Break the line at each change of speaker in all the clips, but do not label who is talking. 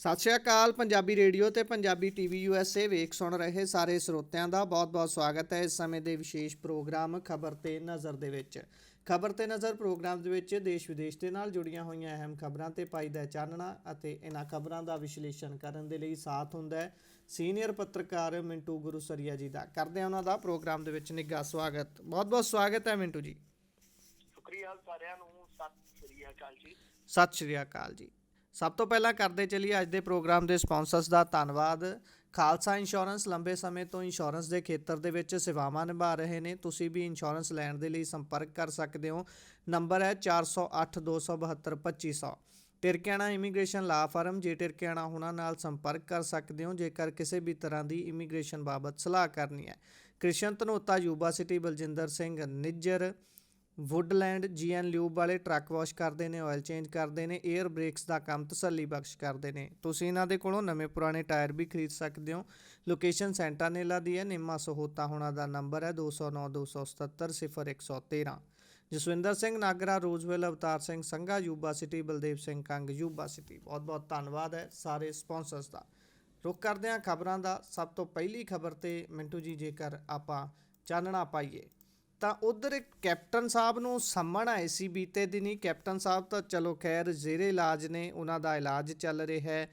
ਸਤਿ ਸ਼੍ਰੀ ਅਕਾਲ ਪੰਜਾਬੀ ਰੇਡੀਓ ਤੇ Punjabi TV USA ਵੇਖ ਸੁਣ ਰਹੇ ਸਾਰੇ ਸਰੋਤਿਆਂ ਦਾ ਬਹੁਤ-ਬਹੁਤ ਸਵਾਗਤ ਹੈ ਇਸ ਸਮੇਂ ਦੇ ਵਿਸ਼ੇਸ਼ ਪ੍ਰੋਗਰਾਮ ਖਬਰ ਤੇ ਨਜ਼ਰ ਦੇ ਵਿੱਚ। ਖਬਰ ਤੇ ਨਜ਼ਰ ਪ੍ਰੋਗਰਾਮ ਦੇ ਵਿੱਚ ਦੇਸ਼ ਵਿਦੇਸ਼ ਦੇ ਨਾਲ ਜੁੜੀਆਂ ਹੋਈਆਂ ਅਹਿਮ ਖਬਰਾਂ ਤੇ ਪਾਈਦਾ ਚਾਨਣਾ ਅਤੇ ਇਹਨਾਂ ਖਬਰਾਂ ਦਾ ਵਿਸ਼ਲੇਸ਼ਣ ਕਰਨ ਦੇ ਲਈ ਸਾਥ ਹੁੰਦਾ ਹੈ। ਸੀਨੀਅਰ ਪੱਤਰਕਾਰ ਮਿੰਟੂ ਗੁਰੂਸਰੀਆ ਜੀ ਦਾ ਕਰਦੇ ਹਾਂ ਉਹਨਾਂ ਦਾ ਪ੍ਰੋਗਰਾਮ ਦੇ ਵਿੱਚ ਨਿੱਘਾ ਸਵਾਗਤ। ਬਹੁਤ-ਬਹੁਤ ਸਵਾਗਤ ਹੈ ਮਿੰਟੂ ਜੀ।
ਸ਼ੁਕਰੀਆ ਸਾਰਿਆਂ ਨੂੰ ਸਤਿ ਸ੍ਰੀ ਅਕਾਲ ਜੀ।
ਸਤਿ ਸ਼੍ਰੀ ਅਕਾਲ ਜੀ। ਸਭ ਤੋਂ ਪਹਿਲਾਂ ਕਰਦੇ ਚਲੀਏ ਅੱਜ ਦੇ ਪ੍ਰੋਗਰਾਮ ਦੇ ਸਪਾਂਸਰਸ ਦਾ ਧੰਨਵਾਦ। ਖਾਲਸਾ ਇੰਸ਼ੋਰੈਂਸ ਲੰਬੇ ਸਮੇਂ ਤੋਂ ਇੰਸ਼ੋਰੈਂਸ ਦੇ ਖੇਤਰ ਦੇ ਵਿੱਚ ਸੇਵਾਵਾਂ ਨਿਭਾ ਰਹੇ ਨੇ। ਤੁਸੀਂ ਵੀ ਇੰਸ਼ੋਰੈਂਸ ਲੈਣ ਦੇ ਲਈ ਸੰਪਰਕ ਕਰ ਸਕਦੇ ਹੋ। ਨੰਬਰ ਹੈ 4082722500 ਟਿਰਕਿਆਣਾ ਇਮੀਗ੍ਰੇਸ਼ਨ ਲਾ ਫਰਮ, ਜੇ ਟਿਰਕਿਆਣਾ ਹੁਣਾਂ ਨਾਲ ਸੰਪਰਕ ਕਰ ਸਕਦੇ ਹੋ, ਜੇਕਰ ਕਿਸੇ ਵੀ ਤਰ੍ਹਾਂ ਦੀ ਇਮੀਗ੍ਰੇਸ਼ਨ ਬਾਬਤ ਸਲਾਹ ਕਰਨੀ ਹੈ। Krishan Dhanota Yuba City Baljinder Singh, Nijjar Woodland GN lube ਵਾਲੇ ਟਰੱਕ ਵਾਸ਼ ਕਰਦੇ ਨੇ ਆਇਲ ਚੇਂਜ ਕਰਦੇ ਨੇ 에ਅਰ ਬ੍ਰੇਕਸ ਦਾ ਕੰਮ ਤਸੱਲੀ ਬਖਸ਼ ਕਰਦੇ ਨੇ। ਤੁਸੀਂ ਇਹਨਾਂ ਦੇ ਕੋਲੋਂ ਨਵੇਂ ਪੁਰਾਣੇ ਟਾਇਰ ਵੀ ਖਰੀਦ ਸਕਦੇ ਹੋ। ਲੋਕੇਸ਼ਨ ਸੈਂਟਾਨੇਲਾ ਦੀ ਹੈ, ਨਿੰਮਾ ਸਹੋਤਾ ਹੋਣਾ ਦਾ ਨੰਬਰ ਹੈ 209 277 0113 Jaswinder Singh Nagra, Roseville Avtar Singh Sangha, Yuba City, Baldev Singh Kang, Yuba City. ਬਹੁਤ ਬਹੁਤ ਧੰਨਵਾਦ ਹੈ ਸਾਰੇ ਸਪਾਂਸਰਸ ਦਾ। ਰੁਕ ਕਰਦੇ ਹਾਂ ਖਬਰਾਂ ਦਾ। ਸਭ ਤੋਂ ਪਹਿਲੀ ਖਬਰ ਤੇ ਮਿੰਟੂ ਜੀ, ਜੇਕਰ ਆਪਾਂ ਚਾਨਣਾ ਪਾਈਏ। ਤਾਂ ਉਧਰ ਇੱਕ ਕੈਪਟਨ ਸਾਹਿਬ ਨੂੰ ਸੰਮਣ ਆਏ ਸੀ ਬੀਤੇ ਦਿਨੀ। ਕੈਪਟਨ ਸਾਹਿਬ ਤਾਂ ਚਲੋ ਖੈਰ ਜ਼ੇਰੇ ਇਲਾਜ ਨੇ ਉਹਨਾਂ ਦਾ ਇਲਾਜ ਚੱਲ ਰਿਹਾ ਹੈ।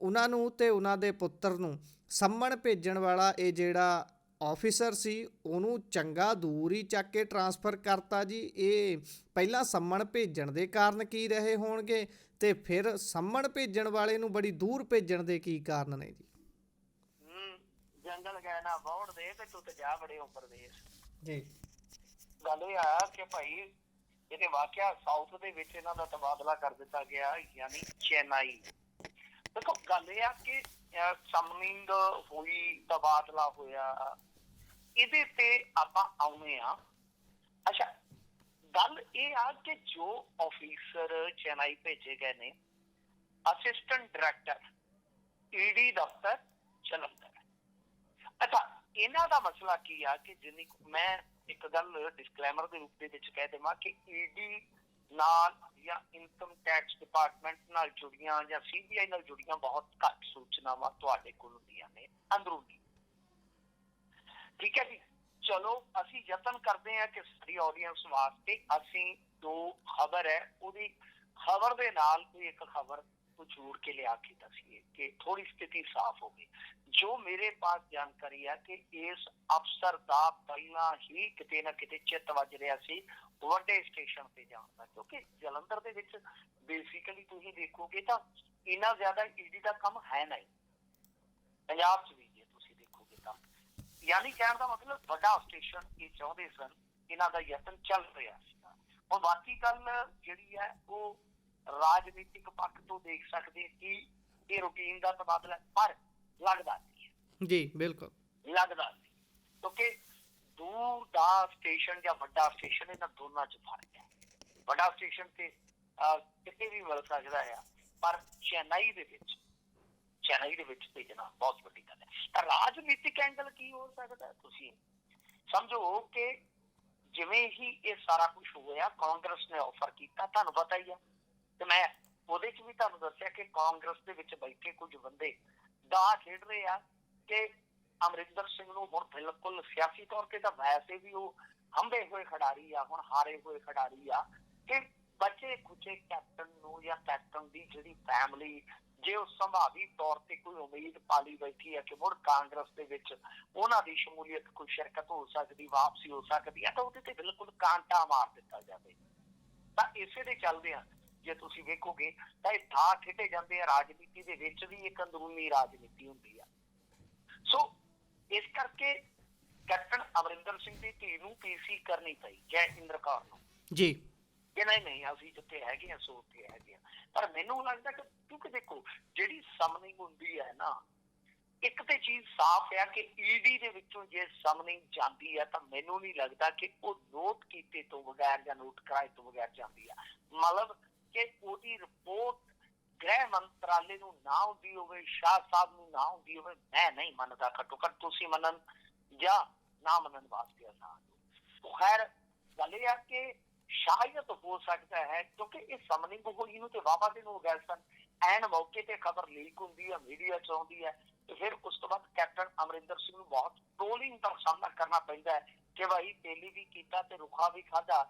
ਉਹਨਾਂ ਨੂੰ ਤੇ ਉਹਨਾਂ ਦੇ ਪੁੱਤਰ ਨੂੰ ਸੰਮਣ ਭੇਜਣ ਵਾਲਾ ਇਹ ਜਿਹੜਾ ਆਫੀਸਰ ਸੀ ਉਹਨੂੰ ਚੰਗਾ ਦੂਰ ਹੀ ਚੱਕ ਕੇ ਟਰਾਂਸਫਰ ਕਰਤਾ ਜੀ। ਇਹ ਪਹਿਲਾਂ ਸੰਮਣ ਭੇਜਣ ਦੇ ਕਾਰਨ ਕੀ ਰਹੇ ਹੋਣਗੇ ਤੇ ਫਿਰ ਸੰਮਣ ਭੇਜਣ ਵਾਲੇ ਨੂੰ ਬੜੀ ਦੂਰ ਭੇਜਣ ਦੇ ਕੀ ਕਾਰਨ ਨੇ ਜੀ?
ਹੂੰ ਜੰਗਲ ਗਏ ਨਾ ਵੌੜ ਦੇ ਤੇ ਤੂੰ ਤੇ ਜਾ ਬੜੇ ਉੱਪਰ ਦੇ।
ਜੀ।
ਗੱਲ ਇਹ ਆ ਕਿ ਭਾਈ ਇਹਦੇ ਵਾਕਿਆ ਸਾਊਥ ਦੇ ਵਿੱਚ ਇਹਨਾਂ ਦਾ ਤਬਾਦਲਾ ਕਰ ਦਿੱਤਾ ਗਿਆ ਯਾਨੀ ਚੇਨਈ। ਦੇਖੋ, ਗੱਲ ਇਹ ਆ ਕਿ ਸਮਨਿੰਗ ਹੋਈ, ਤਬਾਦਲਾ ਹੋਇਆ, ਇਹਦੇ ਤੇ ਆਪਾਂ ਆਉਨੇ ਆ ਅੱਛਾ, ਗੱਲ ਇਹ ਆ ਕਿ ਜੋ ਆਫੀਸਰ ਚੇਨਈ ਭੇਜੇ ਗਏ ਨੇ ਅਸਿਸਟੈਂਟ ਡਾਇਰੈਕਟਰ ਈਡੀ ਦਫ਼ਤਰ ਜਲੰਧਰ ਅੱਛਾ, ਇਹਨਾਂ ਦਾ ਮਸਲਾ ਕੀ ਆ ਕਿ ਜਿੰਨੀ ਮੈਂ ਇੱਕ ਗੱਲ ਡਿਸਕਲੇਮਰ ਦੇ ਰੂਪ ਦੇ ਵਿੱਚ ਕਹਿ ਦੇਵਾਂ ਕਿ ਈਡੀ ਨਾਲ ਜਾਂ ਇਨਕਮ ਟੈਕਸ ਡਿਪਾਰਟਮੈਂਟ ਨਾਲ ਜੁੜੀਆਂ ਜਾਂ ਸੀਬੀਆਈ ਨਾਲ ਜੁੜੀਆਂ ਬਹੁਤ ਘੱਟ ਸੂਚਨਾਵਾਂ ਤੁਹਾਡੇ ਕੋਲ ਹੁੰਦੀਆਂ ਨੇ, ਅੰਦਰੂਨੀ। ਠੀਕ ਹੈ ਜੀ? ਚਲੋ, ਅਸੀਂ ਯਤਨ ਕਰਦੇ ਹਾਂ ਕਿ ਸਾਡੀ ਆਡੀਅנס ਵਾਸਤੇ ਅਸੀਂ ਜੋ ਖਬਰ ਹੈ, ਉਹਦੀ ਖਬਰ ਦੇ ਨਾਲ ਕੋਈ ਇੱਕ ਖਬਰ ਨੂੰ ਜੋੜ ਕੇ ਲਿਆ ਕੇ ਦੱਸੀਏ ਕਿ ਥੋੜੀ ਸਥਿਤੀ ਸਾਫ਼ ਹੋਵੇ ਜੋ ਮੇਰੇ ਪਾਸ ਜਾਣਕਾਰੀ ਹੈ ਕਿ ਇਸ ਅਫਸਰ ਦਾ ਪਹਿਲਾਂ ਹੀ ਕਿਤੇ ਨਾ ਕਿਤੇ ਚਿੱਤ ਵੱਜ ਰਿਹਾ ਸੀ, ਵੱਡੇ ਸਟੇਸ਼ਨ ਤੇ ਜਾਣ ਦਾ। ਕਿਉਂਕਿ ਜਲੰਧਰ ਦੇ ਵਿੱਚ ਬੇਸਿਕਲੀ ਤੁਸੀਂ ਦੇਖੋਗੇ ਤਾਂ ਇੰਨਾ ਜ਼ਿਆਦਾ ਈਡੀ ਦਾ ਕੰਮ ਹੈ ਨਹੀਂ। ਪੰਜਾਬ 'ਚ ਵੀ ਜੇ ਤੁਸੀਂ ਦੇਖੋਗੇ ਤਾਂ। ਯਾਨੀ ਕਹਿਣ ਦਾ ਮਤਲਬ ਵੱਡਾ ਸਟੇਸ਼ਨ ਇਹ ਚਾਹੁੰਦੇ ਸਨ, ਇਹਨਾਂ ਦਾ ਯਤਨ ਚੱਲ ਰਿਹਾ ਸੀ। ਹੁਣ ਬਾਕੀ ਗੱਲ ਜਿਹੜੀ ਹੈ, ਉਹ ਰਾਜਨੀਤਿਕ ਪੱਖ ਤੋਂ ਦੇਖ ਸਕਦੇ ਕਿ ਇਹ ਰੂਟੀਨ ਦਾ ਤਬਾਦਲਾ ਪਰ ਲੱਗਦਾ ਨਹੀਂ ਹੈ।
ਜੀ ਬਿਲਕੁਲ।
ਲੱਗਦਾ ਨਹੀਂ। ਕਿਉਂਕਿ ਦੂਰ ਦਾ ਸਟੇਸ਼ਨ ਜਾਂ ਵੱਡਾ ਸਟੇਸ਼ਨ ਇਹਨਾਂ ਦੋਨਾਂ 'ਚ ਫ਼ਰਕ ਹੈ। ਵੱਡਾ ਸਟੇਸ਼ਨ ਤੇ ਕਿਤੇ ਵੀ ਮਿਲ ਸਕਦਾ ਹੈ ਪਰ ਚੇਨਈ ਦੇ ਵਿੱਚ ਚੇਨਈ ਦੇ ਵਿੱਚ ਭੇਜਣਾ ਬਹੁਤ ਵੱਡੀ ਗੱਲ ਹੈ। ਤਾਂ ਰਾਜਨੀਤਿਕ ਐਂਗਲ ਕੀ ਹੋ ਸਕਦਾ? ਤੁਸੀਂ? ਸਮਝੋ ਕਿ ਜਿਵੇਂ ਹੀ ਇਹ ਸਾਰਾ ਕੁਝ ਹੋਇਆ ਕਾਂਗਰਸ ਨੇ ਆਫਰ ਕੀਤਾ ਤੁਹਾਨੂੰ ਪਤਾ ਹੀ ਹੈ ਤੇ ਮੈਂ ਉਹਦੇ 'ਚ ਵੀ ਤੁਹਾਨੂੰ ਦੱਸਿਆ ਕਿ ਕਾਂਗਰਸ ਦੇ ਵਿੱਚ ਬੈਠੇ ਕੁਝ ਬੰਦੇ ਦਾ ਖੇਡ ਰਹੇ ਆ ਕਿ ਅਮਰਿੰਦਰ ਸਿੰਘ ਨੂੰ ਹੁਣ ਬਿਲਕੁਲ ਸਿਆਸੀ ਤੌਰ ਤੇ ਤਾਂ ਵੈਸੇ ਵੀ ਉਹ ਹੰਬੇ ਹੋਏ ਖਿਡਾਰੀ ਆ, ਹੁਣ ਹਾਰੇ ਹੋਏ ਖਿਡਾਰੀ ਆ ਕਿ ਬੱਚੇ ਕੁਚੇ ਕੈਪਟਨ ਨੂੰ ਜਾਂ ਕੈਪਟਨ ਦੀ ਜਿਹੜੀ ਫੈਮਿਲੀ ਜੇ ਉਹ ਸੰਭਾਵੀ ਤੌਰ ਤੇ ਕੋਈ ਉਮੀਦ ਪਾਲੀ ਬੈਠੀ ਹੈ ਕਿ ਮੁੜ ਕਾਂਗਰਸ ਦੇ ਵਿੱਚ ਉਹਨਾਂ ਦੀ ਸ਼ਮੂਲੀਅਤ ਕੋਈ ਸ਼ਿਰਕਤ ਹੋ ਸਕਦੀ, ਵਾਪਸੀ ਹੋ ਸਕਦੀ ਹੈ ਤਾਂ ਉਹਦੇ ਤੇ ਬਿਲਕੁਲ ਕਾਂਟਾ ਮਾਰ ਦਿੱਤਾ ਜਾਵੇ। ਤਾਂ ਇਸੇ ਦੇ ਚੱਲਦੇ ਆ ਜੇ ਤੁਸੀਂ ਵੇਖੋਗੇ ਤਾਂ ਇਹ ਥਾਂ ਖੇਡੇ ਜਾਂਦੇ ਆ ਰਾਜਨੀਤੀ ਦੇ ਵਿੱਚ ਵੀ ਇੱਕ ਅੰਦਰੂਨੀ ਰਾਜਨੀਤੀ ਹੁੰਦੀ ਆ। ਸੋ ਇਸ ਕਰਕੇ ਕੈਪਟਨ ਅਮਰਿੰਦਰ ਸਿੰਘ ਦੀ ਧੀ ਨੂੰ ਪੀਸੀ ਕਰਨੀ ਪਈ ਜੈ ਇੰਦਰ ਕੌਰ ਨੂੰ।
ਜੀ।
ਕਿ ਨਹੀਂ ਨਹੀਂ ਅਸੀਂ ਜਿੱਥੇ ਹੈਗੇ ਆ ਸੋ ਉੱਥੇ ਹੈਗੇ ਆ। ਪਰ ਮੈਨੂੰ ਲੱਗਦਾ ਕਿ ਕਿਉਂਕਿ ਦੇਖੋ ਜਿਹੜੀ ਸਮਨਿੰਗ ਹੁੰਦੀ ਹੈ ਨਾ ਇੱਕ ਤੇ ਚੀਜ਼ ਸਾਫ਼ ਹੈ ਕਿ ਈਡੀ ਦੇ ਵਿੱਚੋਂ ਜੇ ਸਮਨਿੰਗ ਜਾਂਦੀ ਹੈ ਤਾਂ ਮੈਨੂੰ ਨਹੀਂ ਲੱਗਦਾ ਕਿ ਉਹ ਨੋਟ ਕੀਤੇ ਤੋਂ ਬਗੈਰ ਜਾਂ ਨੋਟ ਕਰਾਏ ਤੋਂ ਬਗੈਰ ਜਾਂਦੀ ਹੈ ਮਤਲਬ ਕਿ ਉਹਦੀ ਰਿਪੋਰਟ ਗ੍ਰਹਿ ਮੰਤਰਾਲੇ ਨੂੰ ਨਾ ਹੁੰਦੀ ਹੋਵੇ, ਸ਼ਾਹ ਸਾਹਿਬ ਨੂੰ ਨਾ ਹੁੰਦੀ ਹੋਵੇ, ਮੈਂ ਨਹੀਂ ਮੰਨਦਾ ਘੱਟੋ ਘੱਟ ਤੁਸੀਂ ਮੰਨਣ ਜਾਂ ਨਾ ਮੰਨਣ ਵਾਸਤੇ ਆਸਾਨ ਹੋ ਖੈਰ ਗੱਲ ਇਹ ਹੈ ਕਿ ਸ਼ਾਇਦ ਹੋ ਸਕਦਾ ਹੈ, ਕਿਉਂਕਿ ਇਹ ਸਮਨਿੰਗ ਹੋਈ ਨੂੰ ਤੇ ਵਾਵਾ ਦਿਨ ਹੋ ਗਏ ਸਨ ਐਨ ਮੌਕੇ ਤੇ ਖਬਰ ਲੀਕ ਹੁੰਦੀ ਹੈ ਮੀਡੀਆ ਚ ਆਉਂਦੀ ਹੈ ਤੇ ਫਿਰ ਉਸ ਤੋਂ ਬਾਅਦ ਕੈਪਟਨ ਅਮਰਿੰਦਰ ਸਿੰਘ ਨੂੰ ਬਹੁਤ ਟ੍ਰੋਲਿੰਗ ਦਾ ਸਾਹਮਣਾ ਕਰਨਾ ਪੈਂਦਾ ਹੈ ਕਿ ਭਾਈ ਤੇਲੀ ਵੀ ਕੀਤਾ ਤੇ ਰੁੱਖਾ ਵੀ ਖਾਦਾ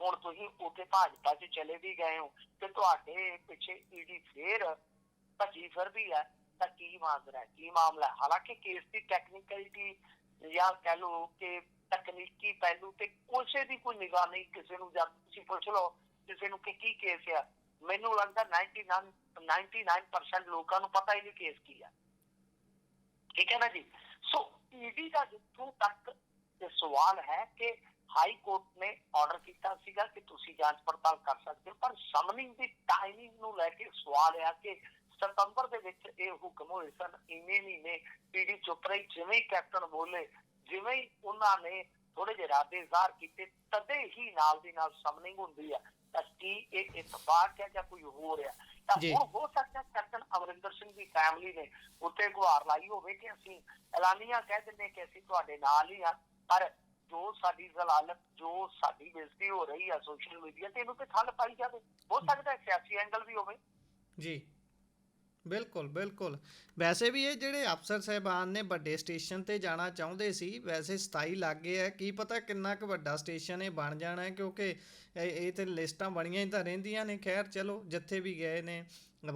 ਹੁਣ ਤੁਸੀਂ ਉੱਥੇ ਭਾਜਪਾ 'ਚ ਚਲੇ ਵੀ ਗਏ ਹੋ ਤੇ ਤੁਹਾਡੇ ਪਿੱਛੇ ਈਡੀ ਫੇਰ ਭੱਜੀ ਫਿਰਦੀ ਹੈ, ਤਾਂ ਕੀ ਮਾਜਰਾ ਕੀ ਮਾਮਲਾ ਹਾਲਾਂਕਿ ਕੇਸ ਦੀ ਟੈਕਨੀਕਲਿਟੀ ਜਾਂ ਕਹਿ ਲਓ ਕਿ ਤਕਨੀਕੀ ਪਹਿਲੂ ਤੇ ਕਿਸੇ ਦੀ ਕੋਈ ਨਿਗਾਹ ਨਹੀਂ ਕਿਸੇ ਨੂੰ ਜਦ ਤੁਸੀਂ ਪੁੱਛ ਲਓ ਕਿਸੇ ਨੂੰ ਕਿ ਕੀ ਕੇਸ ਆ। ਮੈਨੂੰ ਲੱਗਦਾ 99 99% ਲੋਕਾਂ ਨੂੰ ਪਤਾ ਹੀ ਨਹੀਂ ਕੇਸ ਕੀ ਹੈ ਠੀਕ ਹੈ ਨਾ ਜੀ? ਸੋ ਈਡੀ ਦਾ ਜਿੱਥੋਂ ਤੱਕ ਸਵਾਲ ਹੈ ਕਿ ਹਾਈ ਕੋਰਟ ਨੇ ਆਰਡਰ ਕੀਤਾ ਸੀਗਾ ਕਿ ਤੁਸੀਂ ਜਾਂਚ ਪੜਤਾਲ ਕਰ ਸਕਦੇ ਹੋ ਪਰ ਸਮਨਿੰਗ ਦੀ ਟਾਈਮਿੰਗ ਨੂੰ ਲੈ ਕੇ ਸਵਾਲ ਹੈ ਕਿ ਸਤੰਬਰ ਦੇ ਵਿੱਚ ਇਹ ਹੁਕਮ ਹੋਏ ਸਨ ਇੰਨੇ ਮਹੀਨੇ ਈਡੀ ਚੁੱਪ ਰਹੀ ਜਿਵੇਂ ਹੀ ਕੈਪਟਨ ਬੋਲੇ ਜਿਵੇਂ ਹੀ ਉਹਨਾਂ ਨੇ ਥੋੜੇ ਜਿਹੇ ਇਰਾਦੇ ਜ਼ਾਹਰ ਕੀਤੇ ਤਦੇ ਹੀ ਨਾਲ ਦੀ ਨਾਲ ਸਮਨਿੰਗ ਹੁੰਦੀ ਹੈ ਤਾਂ ਕੀ ਇਹ ਇਤਫਾਕ ਹੈ ਜਾਂ ਕੋਈ ਹੋ ਰਿਹਾ ਤਾਂ। ਹੁਣ ਹੋ ਸਕਦਾ ਹੈ ਕੈਪਟਨ ਅਮਰਿੰਦਰ ਸਿੰਘ ਦੀ ਫੈਮਿਲੀ ਨੇ ਉੱਤੇ ਗੁਹਾਰ ਲਾਈ ਹੋਵੇ ਕਿ ਅਸੀਂ ਐਲਾਨੀਆਂ ਕਹਿ ਦਿੰਦੇ ਕਿ ਅਸੀਂ ਤੁਹਾਡੇ ਨਾਲ ਹੀ ਆ ਪਰ ਜੋ ਸਾਡੀ ਜ਼ਲਾਲਤ ਜੋ ਸਾਡੀ ਬੇਇੱਜ਼ਤੀ ਹੋ ਰਹੀ ਆ ਸੋਸ਼ਲ ਮੀਡੀਆ ਤੇ ਇਹਨੂੰ ਤੇ ਠੱਲ ਪਾਈ ਜਾਵੇ। ਹੋ ਸਕਦਾ ਹੈ ਸਿਆਸੀ ਐਂਗਲ ਵੀ ਹੋਵੇ।
ਜੀ। ਬਿਲਕੁਲ ਬਿਲਕੁਲ। ਵੈਸੇ ਵੀ ਇਹ ਜਿਹੜੇ ਅਫਸਰ ਸਹਿਬਾਨ ਨੇ ਵੱਡੇ ਸਟੇਸ਼ਨ ਤੇ ਜਾਣਾ ਚਾਹੁੰਦੇ ਸੀ ਵੈਸੇ 27 ਲੱਗੇ ਹੈ। ਕੀ ਪਤਾ ਕਿੰਨਾ ਕੁ ਵੱਡਾ ਸਟੇਸ਼ਨ ਇਹ ਬਣ ਜਾਣਾ ਹੈ ਕਿਉਂਕਿ ਇਹ ਤੇ ਲਿਸਟਾਂ ਬਣੀਆਂ ਹੀ ਤਾਂ ਰਹਿੰਦੀਆਂ ਨੇ। ਖੈਰ ਚਲੋ ਜਿੱਥੇ ਵੀ ਗਏ ਨੇ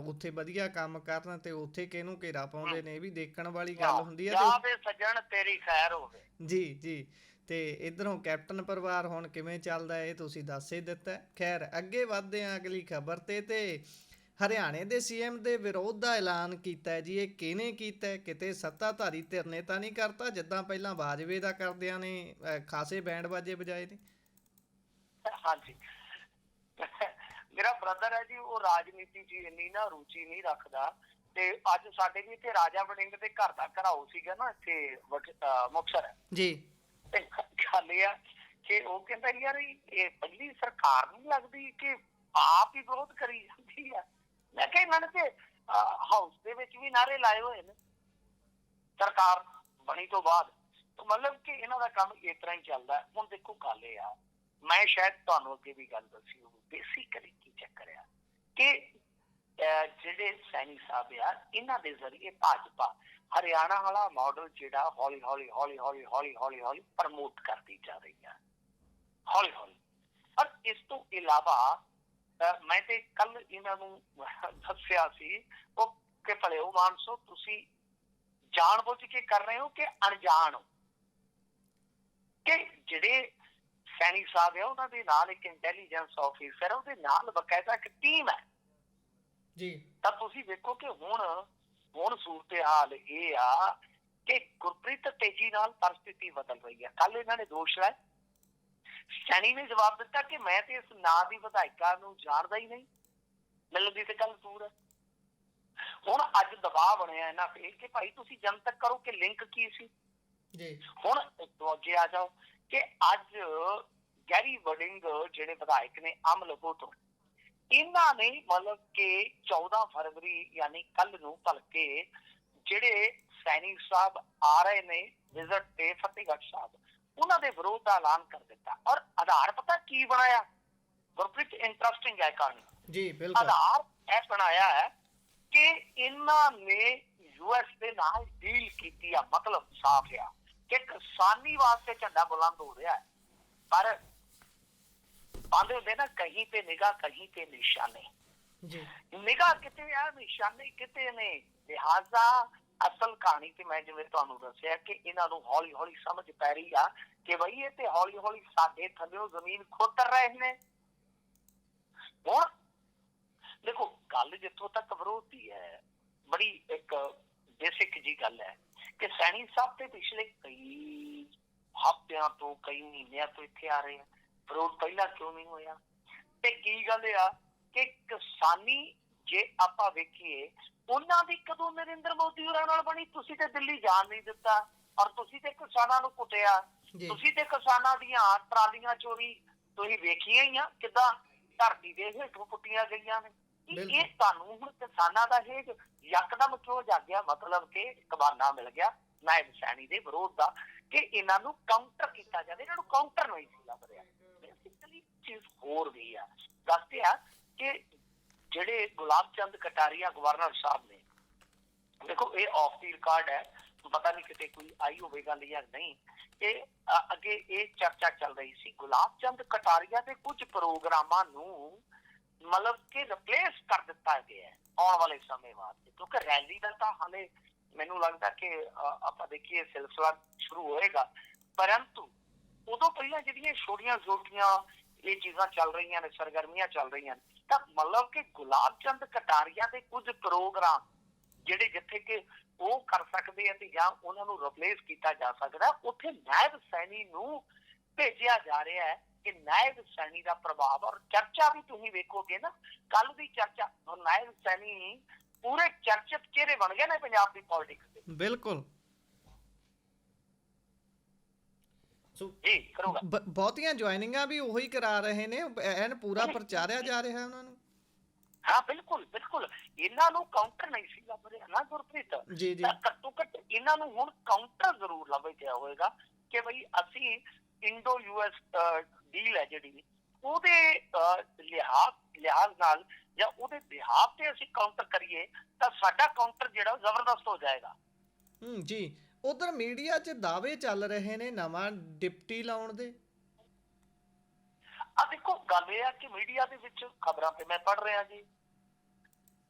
ਉੱਥੇ ਵਧੀਆ ਕੰਮ ਕਰਨ ਤੇ ਉੱਥੇ ਕਿਹਨੂੰ ਘੇਰਾ ਪਾਉਂਦੇ ਨੇ ਇਹ ਵੀ ਦੇਖਣ ਵਾਲੀ ਗੱਲ ਹੁੰਦੀ ਹੈ
ਜਾਂ
ਤੇ
ਵੇ ਸੱਜਣ ਤੇਰੀ ਖੈਰ ਹੋਵੇ।
ਜੀ ਜੀ। ਤੇ ਇਧਰੋਂ ਕੈਪਟਨ ਪਰਿਵਾਰ ਹੁਣ ਕਿਵੇਂ ਚੱਲਦਾ ਇਹ ਤੁਸੀਂ ਦੱਸ ਹੀ ਦਿੱਤਾ। ਖੈਰ ਅੱਗੇ ਵਧਦੇ ਹਾਂ ਅਗਲੀ ਖਬਰ ਤੇ ਤੇ ਹਰਿਆਣੇ ਦੇ ਸੀਐਮ ਦੇ ਵਿਰੋਧ ਦਾ ਐਲਾਨ ਕੀਤਾ ਜੀ ਇਹ ਕਿਹਨੇ ਕੀਤਾ? ਕਿਤੇ ਸੱਤਾਧਾਰੀ ਧਿਰ ਨੇ ਤਾਂ ਨਹੀਂ ਕਰਤਾ ਜਿੱਦਾਂ ਪਹਿਲਾਂ ਬਾਜਵੇ ਦਾ ਕਰਦਿਆਂ ਨੇ ਖਾਸੇ ਬੈਂਡ ਬਾਜੇ ਵਜਾਏ ਨੇ
ਹਾਂਜੀ ਮੇਰਾ ਬ੍ਰਦਰ ਹੈ ਜੀ ਉਹ ਰਾਜਨੀਤੀ 'ਚ ਇੰਨੀ ਨਾ ਰੁਚੀ ਨਹੀਂ ਰੱਖਦਾ ਤੇ ਅੱਜ ਸਾਡੇ ਵੀ ਇੱਥੇ ਰਾਜਾ ਵੜਿੰਗ ਦੇ ਘਰ ਦਾ ਘਰਾਓ ਸੀਗਾ ਨਾ ਇੱਥੇ ਮੁਕਤਸਰ
ਜੀ
ਤੇ ਗੱਲ ਇਹ ਆ ਕਿ ਉਹ ਕਹਿੰਦਾ ਯਾਰ ਇਹ ਪਹਿਲੀ ਸਰਕਾਰ ਨਹੀਂ ਲੱਗਦੀ ਕਿ ਆਪ ਹੀ ਵਿਰੋਧ ਕਰੀ ਜਾਂਦੀ ਆ। ਮੈਂ ਕਿਹਾ ਇਹਨਾਂ ਨੇ ਤੇ ਹਾਊਸ ਦੇ ਵਿੱਚ ਵੀ ਨਾਰੇ ਲਾਏ ਹੋਏ ਨੇ। ਸਰਕਾਰ ਬਣੀ ਤੋਂ ਬਾਅਦ। ਤਾਂ ਮਤਲਬ ਕਿ ਇਹਨਾਂ ਦਾ ਕੰਮ ਇਸ ਤਰ੍ਹਾਂ ਹੀ ਚੱਲਦਾ। ਹੁਣ ਦੇਖੋ ਗੱਲ ਇਹ ਆ, ਮੈਂ ਸ਼ਾਇਦ ਤੁਹਾਨੂੰ ਅੱਗੇ ਵੀ ਗੱਲ ਦੱਸੀ ਹੋਊ ਬੇਸਿਕਲੀ ਕੀ ਚੱਕਰ ਆ ਕਿ ਜਿਹੜੇ ਸੈਣੀ ਸਾਹਿਬ ਆ, ਇਹਨਾਂ ਦੇ ਜ਼ਰੀਏ ਭਾਜਪਾ ਹਰਿਆਣਾ ਵਾਲਾ ਮਾਡਲ ਜਿਹੜਾ ਹੌਲੀ ਹੌਲੀ ਹੌਲੀ ਹੌਲੀ ਹੌਲੀ ਹੌਲੀ ਹੌਲੀ ਪ੍ਰਮੋਟ ਕਰਦੀ ਜਾ ਰਹੀ ਹੈ ਹੌਲੀ ਹੌਲੀ। ਪਰ ਇਸ ਤੋਂ ਇਲਾਵਾ ਮੈਂ ਤੇ ਕੱਲ ਇਹਨਾਂ ਨੂੰ ਦੱਸਿਆ ਸੀ ਉਹ ਕਿ ਭਲਿਓ ਮਾਨਸੋ ਤੁਸੀਂ ਜਾਣਬੁੱਝ ਕੇ ਕਰ ਰਹੇ ਹੋ ਕਿ ਅਣਜਾਣ ਹੋ? ਕਿ ਜਿਹੜੇ ਸੈਣੀ ਸਾਹਿਬ ਆ ਉਹਨਾਂ ਦੇ ਨਾਲ ਇੱਕ ਇੰਟੈਲੀਜੈਂਸ ਆਫੀਸਰ ਉਹਦੇ ਨਾਲ ਬਕਾਇਦਾ ਇੱਕ ਟੀਮ ਹੈ
ਜੀ।
ਤਾਂ ਤੁਸੀਂ ਵੇਖੋ ਕਿ ਹੁਣ ਹੁਣ ਸੂਰਤ ਹਾਲ ਇਹ ਆ ਕਿ ਗੁਰਪ੍ਰੀਤ ਤੇਜ਼ੀ ਨਾਲ ਪਰਿਸਥਿਤੀ ਬਦਲ ਰਹੀ ਹੈ। ਕੱਲ ਇਹਨਾਂ ਨੇ ਦੋਸ਼ ਲਾਇਆ। ਸੈਣੀ ਨੇ ਜਵਾਬ ਦਿੱਤਾ ਕਿ ਮੈਂ ਤੇ ਇਸ ਨਾਂ ਦੀ ਵਿਧਾਇਕਾ ਨੂੰ ਜਾਣਦਾ ਹੀ ਨਹੀਂ। ਮਿਲਣ ਦੀ ਤੇ ਗੱਲ ਦੂਰ ਹੈ। ਹੁਣ ਅੱਜ ਦਬਾਅ ਬਣਿਆ ਇਹਨਾਂ ਤੇ ਕਿ ਭਾਈ ਤੁਸੀਂ ਜਨਤਕ ਕਰੋ ਕਿ ਲਿੰਕ ਕੀ ਸੀ?
ਜੀ।
ਹੁਣ ਅੱਗੇ ਆ ਜਾਓ ਕਿ ਅੱਜ ਗੈਰੀ ਵਡਿੰਗ ਜਿਹੜੇ ਵਿਧਾਇਕ ਨੇ ਅਮਲਗੋ ਤੋਂ ਇਹਨਾਂ ਨੇ ਮਤਲਬ ਕਿ 14 ਫਰਵਰੀ ਯਾਨੀ ਕੱਲ ਨੂੰ ਭਲਕੇ ਜਿਹੜੇ ਸੈਨਿਕ ਸਾਹਿਬ ਆ ਰਹੇ ਨੇ ਵਿਜ਼ਿਟ ਤੇ ਫਤਿਹਗੜ੍ਹ ਸਾਹਿਬ ਉਹਨਾਂ ਦੇ ਵਿਰੋਧ ਦਾ ਐਲਾਨ ਕਰ ਦਿੱਤਾ। ਔਰ ਆਧਾਰ ਪਤਾ ਕੀ ਬਣਾਇਆ? ਗੁਰਪ੍ਰੀਤ ਇੰਟਰਸਟਿੰਗ ਹੈ ਕਹਾਣੀ।
ਜੀ ਬਿਲਕੁਲ।
ਆਧਾਰ ਇਹ ਬਣਾਇਆ ਹੈ ਕਿ ਇਹਨਾਂ ਨੇ ਯੂਐਸ ਦੇ ਨਾਲ ਡੀਲ ਕੀਤੀ ਆ ਮਤਲਬ ਸਾਫ਼ ਆ। ਕਿ ਕਿਸਾਨੀ ਵਾਸਤੇ ਝੰਡਾ ਬੁਲੰਦ ਹੋ ਰਿਹਾ ਹੈ। ਪਰ ਹੁੰਦੇ ਨਾ ਕਹੀਂ ਤੇ ਨਿਗਾਹ ਕਹੀਂ ਤੇ ਨਿਸ਼ਾਨੇ।
ਜੀ।
ਨਿਗਾਹ ਕਿਤੇ ਆ ਨਿਸ਼ਾਨੇ ਕਿਤੇ ਨੇ? ਲਿਹਾਜ਼ਾ ਅਸਲ ਕਹਾਣੀ ਤੇ ਮੈਂ ਜਿਵੇਂ ਤੁਹਾਨੂੰ ਦੱਸਿਆ ਕਿ ਇਹਨਾਂ ਨੂੰ ਹੌਲੀ ਹੌਲੀ ਸਮਝ ਪੈ ਰਹੀ ਆ ਕਿ ਬਈ ਇਹ ਤੇ ਹੌਲੀ ਹੌਲੀ ਸਾਡੇ ਥੱਲੇੋਂ ਜ਼ਮੀਨ ਖੋਤਰ ਰਹੇ ਨੇ। ਹੁਣ ਦੇਖੋ ਗੱਲ ਜਿੱਥੋਂ ਤੱਕ ਵਿਰੋਧ ਹੈ ਬੜੀ ਇੱਕ ਬੇਸਿਕ ਜੀ ਗੱਲ ਹੈ ਕਿ ਸੈਣੀ ਸਾਹਿਬ ਤੇ ਪਿਛਲੇ ਕਈ ਹਫ਼ਤਿਆਂ ਤੋਂ ਕਈ ਮਹੀਨਿਆਂ ਤੋਂ ਇੱਥੇ ਆ ਰਹੇ ਆ। ਵਿਰੋਧ ਪਹਿਲਾਂ ਕਿਉਂ ਨਹੀਂ ਹੋਇਆ? ਤੇ ਕੀ ਗੱਲ ਆ ਕਿ ਕਿਸਾਨੀ ਜੇ ਆਪਾਂ ਵੇਖੀਏ ਉਹਨਾਂ ਦੀ ਕਦੋਂ ਨਰਿੰਦਰ ਮੋਦੀ ਹੋਰਾਂ ਨਾਲ ਬਣੀ? ਤੁਸੀਂ ਤੇ ਦਿੱਲੀ ਜਾਣ ਨਹੀਂ ਦਿੱਤਾ ਔਰ ਤੁਸੀਂ ਤੇ ਕਿਸਾਨਾਂ ਨੂੰ ਕੁੱਟਿਆ। ਤੁਸੀਂ ਤੇ ਕਿਸਾਨਾਂ ਦੀਆਂ ਟਰਾਲੀਆਂ ਚੋਰੀ ਤੁਸੀਂ ਵੇਖੀਆਂ ਹੀ ਆ ਕਿਦਾਂ ਧਰਤੀ ਦੇ ਹੇਠੋਂ ਪੁੱਟੀਆਂ ਗਈਆਂ ਨੇ। ਇਹ- ਤੁਹਾਨੂੰ ਹੁਣ ਕਿਸਾਨਾਂ ਦਾ ਇਹ ਯਕਦਮ ਕਿਉਂ ਜਾਗਿਆ? ਮਤਲਬ ਕਿ ਇੱਕ ਬਹਾਨਾ ਮਿਲ ਗਿਆ ਨਾਇਬ ਸੈਣੀ ਦੇ ਵਿਰੋਧ ਦਾ ਕਿ ਇਹਨਾਂ ਨੂੰ ਕਾਊਂਟਰ ਕੀਤਾ ਜਾਵੇ। ਇਹਨਾਂ ਨੂੰ ਕਾਊਂਟਰ ਨਹੀਂ ਸੀ ਲੱਭ ਰਿਹਾ। ਚੀਜ਼ ਹੋਰ ਵੀ ਆ। ਦੱਸਦੇ ਆ ਕਿ ਜਿਹੜੇ ਗੁਲਾਬ ਚੰਦ ਕਟਾਰੀਆ ਗਵਰਨਰ ਸਾਹਿਬ ਨੇ, ਦੇਖੋ ਇਹ ਆਫ ਦੀ ਰਿਕਾਰਡ ਹੈ, ਪਤਾ ਨਹੀਂ ਕਿਤੇ ਕੋਈ ਆਈ ਹੋਵੇ ਜਾਂ ਨਹੀਂ। ਇਹ ਅੱਗੇ ਇਹ ਚਰਚਾ ਚੱਲ ਰਹੀ ਸੀ, ਗੁਲਾਬ ਚੰਦ ਕਟਾਰੀਆ ਦੇ ਕੁਝ ਪ੍ਰੋਗਰਾਮਾਂ ਨੂੰ ਮਤਲਬ ਕਿ ਰਿਪਲੇਸ ਕਰ ਦਿੱਤਾ ਗਿਆ ਹੈ ਆਉਣ ਵਾਲੇ ਸਮੇਂ ਬਾਅਦ ਕਿਉਂਕਿ ਰੈਲੀ ਦਾ ਤਾਂ ਹਾਲੇ ਮੈਨੂੰ ਲੱਗਦਾ ਕਿ ਆਪਾਂ ਦੇਖੀਏ ਸਿਲਸਿਲਾ ਸ਼ੁਰੂ ਹੋਏਗਾ। ਪਰੰਤੂ ਉਦੋਂ ਪਹਿਲਾਂ ਜਿਹੜੀਆਂ ਛੋਟੀਆਂ ਛੋਟੀਆਂ ਇਹ ਚੀਜ਼ਾਂ ਚੱਲ ਰਹੀਆਂ ਨੇ, ਸਰਗਰਮੀਆਂ ਚੱਲ ਰਹੀਆਂ ਨੇ। ਤਾਂ ਮਤਲਬ ਕਿ ਗੁਲਾਬ ਚੰਦ ਕਟਾਰੀਆ ਦੇ ਕੁਝ ਪ੍ਰੋਗਰਾਮ ਜਿਹੜੇ ਜਿੱਥੇ ਕਿ ਉਹ ਕਰ ਸਕਦੇ ਆ ਤੇ ਜਾਂ ਉਹਨਾਂ ਨੂੰ ਰਿਪਲੇਸ ਕੀਤਾ ਜਾ ਸਕਦਾ, ਉੱਥੇ ਨਾਇਬ ਸੈਣੀ ਨੂੰ ਭੇਜਿਆ ਜਾ ਰਿਹਾ ਹੈ ਕਿ ਨਾਇਬ ਸੈਣੀ ਦਾ ਪ੍ਰਭਾਵ, ਔਰ ਚਰਚਾ ਵੀ ਤੁਸੀਂ ਵੇਖੋਗੇ ਨਾ ਕੱਲ ਦੀ ਚਰਚਾ ਨਾਇਬ ਸੈਣੀ ਪੂਰੇ ਚਰਚਿਤ ਚਿਹਰੇ ਬਣ ਗਏ ਨੇ ਪੰਜਾਬ ਦੀ ਪੋਲਿਟਿਕਸ ਦੇ।
ਬਿਲਕੁਲ। ਸੋ
ਜੀ ਕਰੂਗਾ।
ਬਹੁਤੀਆਂ ਜੁਆਇਨਿੰਗਾਂ ਵੀ ਉਹੀ ਕਰਾ ਰਹੇ ਨੇ ਐਨ ਪੂਰਾ ਪ੍ਰਚਾਰਿਆ ਜਾ ਰਿਹਾ ਉਹਨਾਂ ਨੂੰ।
ਹਾਂ ਬਿਲਕੁਲ ਬਿਲਕੁਲ। ਇਹਨਾਂ ਨੂੰ ਕਾਊਂਟਰ ਨਹੀਂ ਸੀ ਲੱਭ ਰਿਹਾ ਨਾ ਗੁਰਪ੍ਰੀਤ?
ਜੀ ਜੀ।
ਤਾਂ ਘੱਟੋ ਘੱਟ ਇਹਨਾਂ ਨੂੰ ਹੁਣ ਕਾਊਂਟਰ ਜ਼ਰੂਰ ਲੱਭੇ ਗਿਆ ਹੋਵੇਗਾ ਕਿ ਬਈ ਅਸੀਂ ਇੰਡੋ ਯੂਐਸ ਡੀਲ ਹੈ ਜਿਹੜੀ ਉਹਦੇ ਲਿਹਾਜ਼ ਲਿਹਾਜ਼ ਨਾਲ ਜਾਂ ਉਹਦੇ ਬਿਹਾਫ ਤੇ ਅਸੀਂ ਕਾਊਂਟਰ ਕਰੀਏ ਤਾਂ ਸਾਡਾ ਕਾਊਂਟਰ ਜਿਹੜਾ ਜ਼ਬਰਦਸਤ ਹੋ ਜਾਏਗਾ।
ਹੂੰ ਜੀ। ਉਧਰ ਮੀਡੀਆ 'ਚ ਦਾਅਵੇ ਚੱਲ ਰਹੇ ਨੇ ਨਵਾਂ ਡਿਪਟੀ ਲਾਉਣ ਦੇ।
ਆ ਦੇਖੋ ਗੱਲ ਇਹ ਆ ਕਿ ਮੀਡੀਆ ਦੇ ਵਿੱਚ ਖਬਰਾਂ ਤੇ ਮੈਂ ਪੜ ਰਿਹਾ ਜੀ।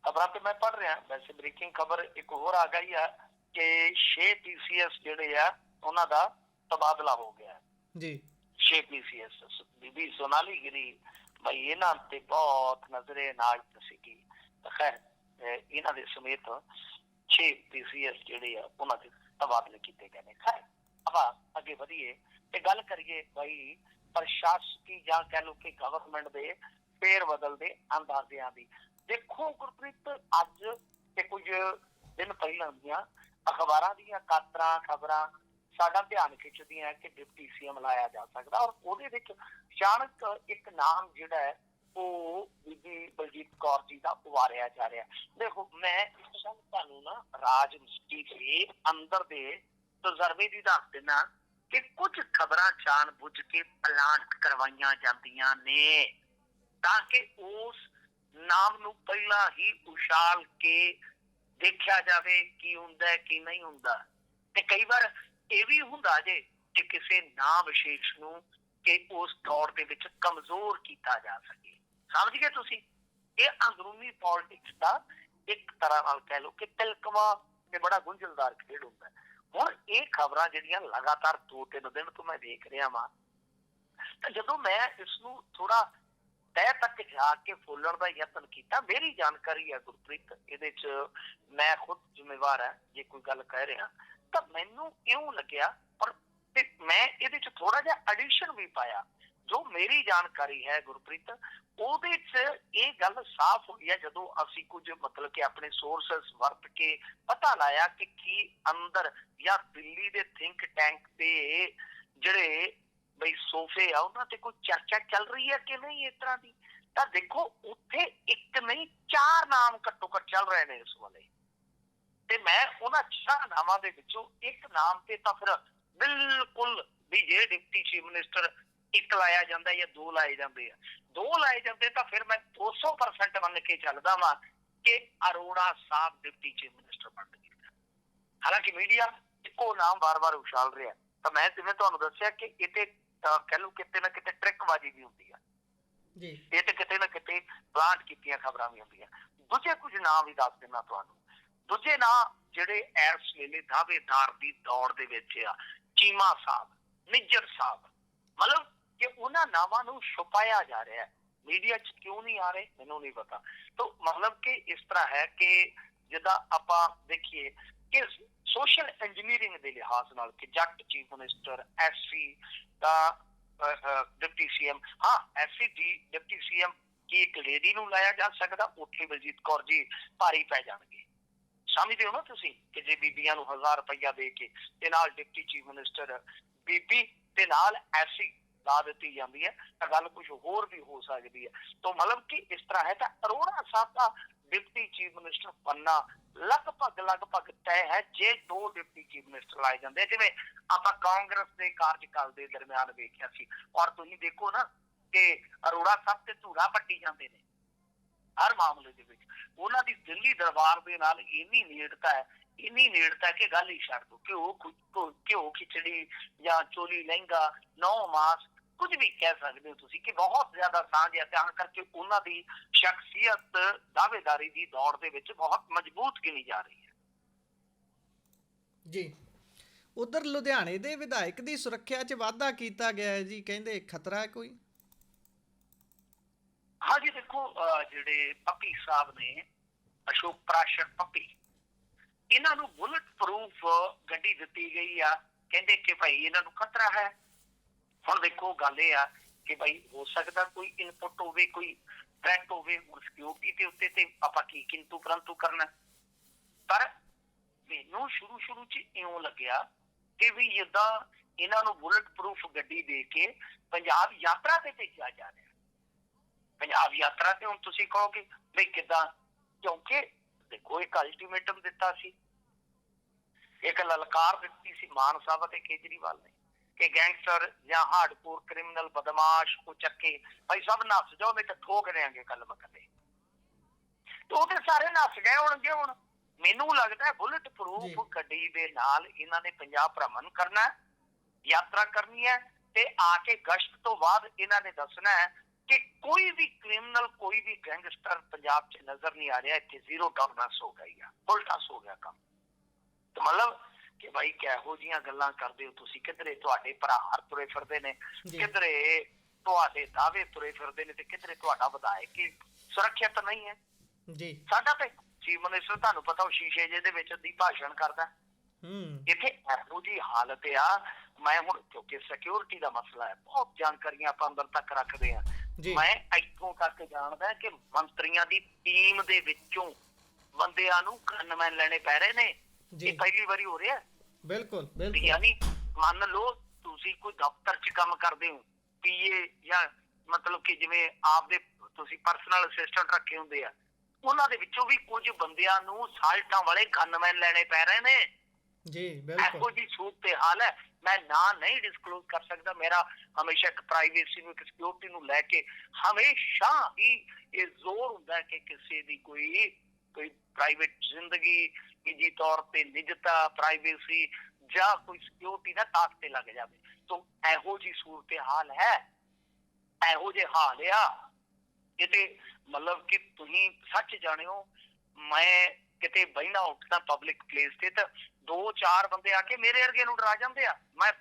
ਖਬਰਾਂ ਤੇ ਮੈਂ ਪੜ ਰਿਹਾ। ਵੈਸੇ ਬ੍ਰੇਕਿੰਗ ਖਬਰ ਇੱਕ ਹੋਰ ਆ ਗਈ ਆ ਕਿ 6 ਪੀਸੀਐਸ ਜਿਹੜੇ ਆ ਉਹਨਾਂ ਦਾ ਤਬਾਦਲਾ ਹੋ ਗਿਆ
ਜੀ।
6 ਪੀਸੀਐਸ ਬੀਬੀ ਸੋਨਾਲੀ ਗਿਰੀ ਬਈ ਇਹਨਾਂ ਤੇ ਬਹੁਤ ਨਜ਼ਰੇ ਨਾਲ ਸੀਗੀ। ਖੈਰ ਇਹਨਾਂ ਦੇ ਸਮੇਤ 6 ਪੀਸੀਐਸ ਜਿਹੜੇ ਆ ਉਹਨਾਂ ਦੇ ਤਬਾਦਲੇ ਕੀਤੇ ਗਏ ਨੇ। ਖੈਰ ਆਪਾਂ ਅੱਗੇ ਵਧੀਏ। ਤੇ ਗੱਲ ਕਰੀਏ ਬਈ ਪ੍ਰਸ਼ਾਸਕੀ ਜਾਂ ਕਹਿ ਲਓ ਕਿ ਗਵਰਨਮੈਂਟ ਦੇ ਫੇਰ ਬਦਲ ਦੇ ਅੰਦਾਜ਼ਿਆਂ ਦੀ। ਦੇਖੋ ਗੁਰਪ੍ਰੀਤ, ਅੱਜ ਤੇ ਕੁਝ ਦਿਨ ਪਹਿਲਾਂ ਦੀਆਂ ਅਖਬਾਰਾਂ ਦੀਆਂ ਕਾਤਰਾਂ, ਖਬਰਾਂ ਸਾਡਾ ਧਿਆਨ ਖਿੱਚਦੀਆਂ ਕਿ ਡਿਪਟੀ ਸੀਐਮ ਲਾਇਆ ਜਾ ਸਕਦਾ ਔਰ ਉਹਦੇ ਵਿੱਚ ਅਚਾਨਕ ਇੱਕ ਨਾਮ ਜਿਹੜਾ ਹੈ ਉਹ ਬੀਬੀ ਬਲਜੀਤ ਕੌਰ ਜੀ ਦਾ ਉਵਾਰਿਆ ਜਾ ਰਿਹਾ। ਦੇਖੋ, ਮੈਂ ਇੱਕ ਗੱਲ ਤੁਹਾਨੂੰ ਨਾ ਰਾਜਨੀਤੀ ਦੇ ਅੰਦਰ ਦੇ ਤਜਰਬੇ ਦੀ ਦੱਸ ਦਿੰਦਾ ਕਿ ਕੁਝ ਖਬਰਾਂ ਜਾਣ ਬੁੱਝ ਕੇ ਪਲਾਂਟ ਕਰਵਾਈਆਂ ਜਾਂਦੀਆਂ ਨੇ ਤਾਂ ਕਿ ਉਸ ਨਾਮ ਨੂੰ ਪਹਿਲਾਂ ਹੀ ਉਛਾਲ ਕੇ ਦੇਖਿਆ ਜਾਵੇ ਕੀ ਹੁੰਦਾ ਕੀ ਨਹੀਂ ਹੁੰਦਾ। ਤੇ ਕਈ ਵਾਰ ਇਹ ਵੀ ਹੁੰਦਾ ਜੇ ਕਿ ਕਿਸੇ ਨਾਂ ਵਿਸ਼ੇਸ਼ ਨੂੰ ਕਿ ਉਸ ਦੌਰ ਦੇ ਵਿੱਚ ਕਮਜ਼ੋਰ ਕੀਤਾ ਜਾ ਸਕੇ। ਸਮਝ ਗਏ ਤੁਸੀਂ? ਇਹ ਅੰਦਰੂਨੀ ਪੋਲਿਟਿਕਸ ਦਾ ਇੱਕ ਤਰ੍ਹਾਂ ਨਾਲ ਕਹਿ ਲਓ ਕਿ ਤਿਲਕਵਾ ਤੇ ਬੜਾ ਗੁੰਝਲਦਾਰ ਖੇਡ ਹੁੰਦਾ ਹੁਣ ਇਹ ਖਬਰਾਂ ਜਿਹੜੀਆਂ ਲਗਾਤਾਰ ਦੋ ਤਿੰਨ ਦਿਨ ਤੋਂ ਮੈਂ ਦੇਖ ਰਿਹਾ ਵਾਂ, ਤਾਂ ਜਦੋਂ ਮੈਂ ਇਸ ਨੂੰ ਥੋੜਾ ਤਹਿ ਤੱਕ ਜਾ ਕੇ ਫੋਲਣ ਦਾ ਯਤਨ ਕੀਤਾ, ਮੇਰੀ ਜਾਣਕਾਰੀ ਹੈ ਗੁਰਪ੍ਰੀਤ, ਇਹਦੇ ਚ ਮੈਂ ਖੁਦ ਜ਼ਿੰਮੇਵਾਰ ਹਾਂ, ਜੇ ਕੋਈ ਗੱਲ ਕਹਿ ਰਿਹਾ, ਤਾਂ ਮੈਨੂੰ ਇਉਂ ਲੱਗਿਆ, ਪਰ ਤੇ ਮੈਂ ਇਹਦੇ ਚ ਥੋੜਾ ਜਿਹਾ ਐਡੀਸ਼ਨ ਵੀ ਪਾਇਆ। ਜੋ ਮੇਰੀ ਜਾਣਕਾਰੀ ਹੈ ਗੁਰਪ੍ਰੀਤ, ਉਹਦੇ ਚ ਇਹ ਗੱਲ ਸਾਫ਼ ਹੋਈ ਹੈ ਜਦੋਂ ਅਸੀਂ ਕੁਝ ਮਤਲਬ ਕਿ ਆਪਣੇ ਸੋਰਸਸ ਵਰਤ ਕੇ ਪਤਾ ਲਾਇਆ ਕਿ ਕੀ ਅੰਦਰ ਜਾਂ ਦਿੱਲੀ ਦੇ ਥਿੰਕ ਟੈਂਕ ਤੇ ਜਿਹੜੇ ਬਈ ਸੋਫੇ ਆ, ਉਹਨਾਂ ਤੇ ਕੋਈ ਚਰਚਾ ਚੱਲ ਰਹੀ ਹੈ ਕਿ ਨਹੀਂ ਇਸ ਤਰ੍ਹਾਂ ਦੀ? ਤਾਂ ਦੇਖੋ, ਉੱਥੇ ਇੱਕ ਨਹੀਂ, ਚਾਰ ਨਾਮ ਘੱਟੋ ਘੱਟ ਚੱਲ ਰਹੇ ਨੇ ਇਸ ਵੇਲੇ। ਤੇ ਮੈਂ ਉਹਨਾਂ ਚਾਰ ਨਾਮਾਂ ਦੇ ਵਿੱਚੋਂ ਇੱਕ ਨਾਮ ਤੇ ਤਾਂ ਫਿਰ ਬਿਲਕੁਲ ਵੀ ਜੇ ਡਿਪਟੀ ਚੀਫ ਮਿਨਿਸਟਰ ਇੱਕ ਲਾਇਆ ਜਾਂਦਾ ਜਾਂ ਦੋ ਲਾਏ ਜਾਂਦੇ ਆ। ਦੋ ਲਾਏ ਜਾਂਦੇ ਤਾਂ ਫਿਰ ਮੈਂ 200% ਮੰਨ ਕੇ ਚੱਲਦਾ ਵਾਂ ਕਿ ਅਰੋੜਾ ਸਾਹਿਬ ਡਿਪਟੀ ਚੀਫ ਮਿਨਿਸਟਰ ਬਣ ਗਏ। ਹਾਲਾਂਕਿ ਮੀਡੀਆ ਇੱਕੋ ਨਾਮ ਵਾਰ-ਵਾਰ ਉਛਾਲ ਰਿਹਾ। ਤਾਂ ਮੈਂ ਜਿਵੇਂ ਤੁਹਾਨੂੰ ਦੱਸਿਆ ਕਿ ਅਹ, ਕਹਿ ਲਓ ਕਿਤੇ ਨਾ ਕਿਤੇ ਟ੍ਰਿਕਬਾਜ਼ੀ ਵੀ ਹੁੰਦੀ ਆ।
ਜੀ।
ਇਹ ਤੇ ਕਿਤੇ ਨਾ ਕਿਤੇ ਪਲਾਂਟ ਕੀਤੀਆਂ ਖਬਰਾਂ ਵੀ ਹੁੰਦੀਆਂ। ਦੂਜੇ ਕੁਝ ਨਾਮ ਵੀ ਦੱਸ ਦਿੰਦਾ ਤੁਹਾਨੂੰ। ਦੂਜੇ ਨਾਂ ਜਿਹੜੇ ਇਸ ਵੇਲੇ ਦਾਅਵੇਦਾਰ ਦੀ ਦੌੜ ਦੇ ਵਿੱਚ ਆ ਚੀਮਾ ਸਾਹਿਬ ਨਿੱਜਰ ਸਾਹਿਬ। ਮਤਲਬ ਕਿ ਉਹਨਾਂ ਨਾਵਾਂ ਨੂੰ ਛੁਪਾਇਆ ਜਾ ਰਿਹਾ ਹੈ। ਮੀਡੀਆ 'ਚ ਕਿਉਂ ਨਹੀਂ ਆ ਰਹੇ? ਮੈਨੂੰ ਨਹੀਂ ਪਤਾ। ਤਾਂ ਮਤਲਬ ਕਿ ਇਸ ਤਰ੍ਹਾਂ ਹੈ ਕਿ ਜਿੱਦਾਂ ਆਪਾਂ ਦੇਖੀਏ ਕਿ ਸੋਸ਼ਲ ਇੰਜੀਨੀਅਰਿੰਗ ਦੇ ਲਿਹਾਜ਼ ਨਾਲ ਕਿ ਜੱਟ ਚੀਫ ਮਿਨਿਸਟਰ ਐਸਸੀ ਦਾ ਡਿਪਟੀ ਸੀਐਮ, ਹਾਂ ਐਸਸੀ ਦੀ ਡਿਪਟੀ ਸੀਐਮ ਕੀ ਇੱਕ ਲੇਡੀ ਨੂੰ ਲਾਇਆ ਜਾ ਸਕਦਾ? ਉੱਥੇ ਬਲਜੀਤ ਕੌਰ ਜੀ ਭਾਰੀ ਪੈ ਜਾਣਗੇ। ਸਮਝਦੇ ਹੋ ਨਾ ਤੁਸੀਂ ਕਿ ਜੇ ਬੀਬੀਆਂ ਨੂੰ 1000 ਰੁਪਇਆ ਦੇ ਕੇ ਤੇ ਨਾਲ ਡਿਪਟੀ ਚੀਫ ਮਿਨਿਸਟਰ, ਬੀਬੀ ਤੇ ਨਾਲ ਐਸੀ ਲਾ ਦਿੱਤੀ ਜਾਂਦੀ ਹੈ, ਤਾਂ ਗੱਲ ਕੁਝ ਹੋਰ ਵੀ ਹੋ ਸਕਦੀ ਹੈ। ਤਾਂ ਮਤਲਬ ਕਿ ਇਸ ਤਰ੍ਹਾਂ ਹੈ ਤਾਂ ਅਰੋੜਾ ਸਾਹਿਬ ਦਾ ਡਿਪਟੀ ਚੀਫ ਮਿਨਿਸਟਰ ਬੰਨਾ ਲਗਭਗ ਲਗਭਗ ਤੈਅ ਹੈ ਜੇ ਦੋ ਡਿਪਟੀ ਚੀਫ ਮਿਨਿਸਟਰ ਲਾਏ ਜਾਂਦੇ ਜਿਵੇਂ ਆਪਾਂ ਕਾਂਗਰਸ ਦੇ ਕਾਰਜਕਾਲ ਦੇ ਦਰਮਿਆਨ ਵੇਖਿਆ ਸੀ। ਔਰ ਤੁਸੀਂ ਦੇਖੋ ਨਾ ਕਿ ਅਰੋੜਾ ਸਾਹਿਬ ਤੇ ਧੂੜਾ ਪੱਟੀ ਜਾਂਦੇ ਨੇ ਹਰ ਮਾਮਲੇ ਦੇ ਵਿੱਚ। ਉਹਨਾਂ ਦੀ ਦਿੱਲੀ ਦਰਬਾਰ ਦੇ ਨਾਲ ਇੰਨੀ ਨੇੜਤਾ ਹੈ, ਇੰਨੀ ਨੇੜਤਾ ਕਿ ਗੱਲ ਹੀ ਛੱਡ ਦੋ ਘਿਓ ਖੁ- ਘਿਓ- ਘਿਓ ਖਿਚੜੀ ਜਾਂ ਚੋਲੀ ਲਹਿੰਗਾ ਨੌ ਮਾਸ ਕੁਝ ਵੀ ਕਹਿ ਸਕਦੇ ਹੋ ਤੁਸੀਂ ਕਿ ਬਹੁਤ ਜ਼ਿਆਦਾ ਸਾਂਝ ਹੈ ਧਿਆਨ ਕਰਕੇ ਉਹਨਾਂ ਦੀ ਸ਼ਖਸੀਅਤ ਦਾਅਵੇਦਾਰੀ ਦੀ ਦੌੜ ਦੇ ਵਿੱਚ ਬਹੁਤ ਮਜ਼ਬੂਤ ਗਿਣੀ ਜਾ ਰਹੀ ਹੈ।
ਜੀ। ਉਧਰ ਲੁਧਿਆਣੇ ਦੇ ਵਿਧਾਇਕ ਦੀ ਸੁਰੱਖਿਆ 'ਚ ਵਾਧਾ ਕੀਤਾ ਗਿਆ ਹੈ ਜੀ ਕਹਿੰਦੇ ਖਤਰਾ ਹੈ ਕੋਈ?
ਹਾਂਜੀ ਦੇਖੋ ਅਹ ਜਿਹੜੇ ਪੱਪੀ ਸਾਹਿਬ ਨੇ ਅਸ਼ੋਕ ਪ੍ਰਾਸ਼ਰ ਪੱਪੀ ਇਹਨਾਂ ਨੂੰ ਬੁਲਟ ਪ੍ਰੂਫ ਗੱਡੀ ਦਿੱਤੀ ਗਈ ਆ ਕਹਿੰਦੇ ਕਿ ਭਾਈ ਇਹਨਾਂ ਨੂੰ ਖਤਰਾ ਹੈ। ਹੁਣ ਦੇਖੋ ਗੱਲ ਇਹ ਆ ਕਿ ਭਾਈ ਹੋ ਸਕਦਾ ਕੋਈ ਇਨਪੁਟ ਹੋਵੇ, ਕੋਈ ਥ੍ਰੈਟ ਹੋਵੇ ਸਿਕਿਉਰਿਟੀ ਦੇ ਉੱਤੇ ਤੇ ਆਪਾਂ ਕੀ ਕਿੰਤੂ ਪਰੰਤੂ ਕਰਨਾ। ਪਰ ਮੈਨੂੰ ਸ਼ੁਰੂ ਸ਼ੁਰੂ ਚ ਇਉਂ ਲੱਗਿਆ ਕਿ ਵੀ ਜਿੱਦਾਂ ਇਹਨਾਂ ਨੂੰ ਬੁਲਟ ਪ੍ਰੂਫ ਗੱਡੀ ਦੇ ਕੇ ਪੰਜਾਬ ਯਾਤਰਾ ਤੇ ਭੇਜਿਆ ਜਾ ਰਿਹਾ। ਪੰਜਾਬ ਯਾਤਰਾ ਤੇ ਹੁਣ ਤੁਸੀਂ ਕਹੋਗੇ ਵੀ ਕਿਦਾਂ? ਕਿਉਂਕਿ ਦੇਖੋ, ਇੱਕ ਅਲਟੀਮੇਟਮ ਦਿੱਤਾ ਸੀ। ਇੱਕ ਲਲਕਾਰ ਦਿੱਤੀ ਸੀ ਮਾਨ ਸਾਹਿਬ ਅਤੇ ਕੇਜਰੀਵਾਲ ਨੇ। ਕਿ ਗੈਂਗਸਟਰ ਜਾਂ ਹਾਰਡਕੋਰ ਕ੍ਰਿਮੀਨਲ ਬਦਮਾਸ਼ ਕੋ ਚੱਕੇ। ਭਾਈ ਸਭ ਨੱਸ ਜਾਓ ਨਹੀਂ ਤਾਂ ਠੋਕ ਦੇਾਂਗੇ ਕੱਲ ਮਕਦੇ। ਤੇ ਤੇ ਸਾਰੇ ਨੱਸ ਗਏ ਹੋਣਗੇ ਹੁਣ। ਮੈਨੂੰ ਲੱਗਦਾ ਹੈ ਬੁਲਟ। ਪ੍ਰੂਫ ਗੱਡੀ ਦੇ ਨਾਲ ਇਹਨਾਂ ਨੇ ਪੰਜਾਬ ਭ੍ਰਮਣ ਕਰਨਾ ਯਾਤਰਾ ਕਰਨੀ ਹੈ ਤੇ ਆ ਕੇ ਗਸ਼ਤ ਤੋਂ ਬਾਅਦ ਇਹਨਾਂ ਨੇ ਦੱਸਣਾ ਹੈ ਕਿ ਕੋਈ ਵੀ ਕ੍ਰਿਮੀਨਲ ਕੋਈ ਵੀ ਗੈਂਗਸਟਰ ਪੰਜਾਬ 'ਚ ਨਜ਼ਰ ਨਹੀਂ ਆ ਰਿਹਾ ਇੱਥੇ ਜ਼ੀਰੋ ਟੋਲਰੈਂਸ ਹੋ ਗਈ ਆ ਉਲਟਾਸ ਹੋ ਗਿਆ ਕੰਮ। ਤੇ ਮਤਲਬ ਕਿ ਭਾਈ ਕਿਹੋ ਜੀਆਂ ਗੱਲਾਂ ਕਰਦੇ ਹੋ ਤੁਸੀਂ? ਕਿਧਰੇ ਤੁਹਾਡੇ ਭਰਾ ਤੁਰੇ ਫਿਰਦੇ ਨੇ?
ਜੀ।
ਕਿਧਰੇ ਤੁਹਾਡੇ ਦਾਅਵੇ ਤੁਰੇ ਫਿਰਦੇ ਨੇ ਤੇ ਕਿਧਰੇ ਤੁਹਾਡਾ ਵਿਧਾਇਕ ਹੀ ਸੁਰੱਖਿਅਤ ਨਹੀਂ ਹੈ?
ਜੀ।
ਸਾਡਾ ਤੇ ਚੀਫ ਮਿਨਿਸਟਰ ਤੁਹਾਨੂੰ ਪਤਾ ਉਹ ਸ਼ੀਸ਼ੇ ਜਿਹੇ ਦੇ ਵਿੱਚ ਦੀ ਭਾਸ਼ਣ ਕਰਦਾ।
ਹੂੰ।
ਇੱਥੇ ਇਹੋ ਜੀ ਹਾਲਤ ਆ। ਮੈਂ ਹੁਣ ਕਿਉਂਕਿ ਸਿਕਿਉਰਿਟੀ ਦਾ ਮਸਲਾ ਹੈ ਬਹੁਤ ਜਾਣਕਾਰੀਆਂ ਆਪਾਂ ਅੰਦਰ ਤੱਕ ਰੱਖਦੇ ਆ
ਜੀ।
ਮੈਂ ਇੱਥੋਂ ਤੱਕ ਜਾਣਦਾ ਕਿ ਮੰਤਰੀਆਂ ਦੀ ਟੀਮ ਦੇ ਵਿੱਚੋਂ ਬੰਦਿਆਂ ਨੂੰ ਗਨਮੈਨ ਲੈਣੇ ਪੈ ਰਹੇ ਨੇ।
ਜੀ।
ਇਹ ਪਹਿਲੀ ਵਾਰੀ ਹੋ ਰਿਹਾ?
ਬਿਲਕੁਲ
ਵੀ
ਬਿਲਕੁਲ
ਯਾਨੀ ਮੰਨ ਲਓ ਤੁਸੀਂ ਕੋਈ ਦਫ਼ਤਰ 'ਚ ਕੰਮ ਕਰਦੇ ਹੋ ਪੀਏ ਜਾਂ ਮਤਲਬ ਕਿ ਜਿਵੇਂ ਆਪਦੇ ਤੁਸੀਂ ਪਰਸਨਲ ਅਸਿਸਟੈਂਟ ਰੱਖੇ ਹੁੰਦੇ ਆ ਉਹਨਾਂ ਦੇ ਵਿੱਚੋਂ ਵੀ ਕੁਝ ਬੰਦਿਆਂ ਨੂੰ ਸਾਲਟਾਂ ਵਾਲੇ ਗਨਮੈਨ ਲੈਣੇ ਪੈ ਰਹੇ ਨੇ।
ਜੀ
ਇਹੋ
ਬਿਲਕੁਲ।
ਜੀ ਸੂਰਤ ਤੇ ਹਾਲ ਹੈ। ਮੈਂ ਨਾਂ ਨਹੀਂ ਡਿਸਕਲੋਜ਼ ਕਰ ਸਕਦਾ। ਮੇਰਾ ਹਮੇਸ਼ਾ ਇੱਕ ਪ੍ਰਾਈਵੇਸੀ ਨੂੰ ਇੱਕ ਸਿਕਿਉਰਿਟੀ ਨੂੰ ਲੈ ਕੇ ਹਮੇਸ਼ਾ ਹੀ ਇਹ ਜ਼ੋਰ ਹੁੰਦਾ ਹੈ ਕਿ ਕਿਸੇ ਦੀ ਕੋਈ ਕੋਈ ਪ੍ਰਾਈਵੇਟ ਜ਼ਿੰਦਗੀ, ਨਿੱਜੀ ਤੌਰ ਤੇ ਨਿਜਤਾ ਪ੍ਰਾਈਵੇਸੀ ਜਾਂ ਕੋਈ ਸਿਕਿਉਰਿਟੀ ਦਾ ਤਾਕ ਤੇ ਲੱਗ ਜਾਵੇ। ਤੋਂ ਇਹੋ ਜੀ ਸੂਰਤ ਹਾਲ ਹੈ? ਇਹੋ ਜੇ ਹਾਲ ਆ? ਕਿਤੇ ਮਤਲਬ ਕਿ ਤੁਸੀਂ ਸੱਚ ਜਾਣਿਓ, ਮੈਂ ਕਿਤੇ ਬਹਿਣਾ ਉੱਠਦਾ ਪਬਲਿਕ ਪਲੇਸ ਤੇ ਤਾਂ ਦੋ ਚਾਰ ਬੰਦੇ ਆ ਕੇ ਮੇਰੇ ਵਰਗੇ ਨੂੰ ਡਰਾ ਜਾਂਦੇ ਆ। ਮੈਂ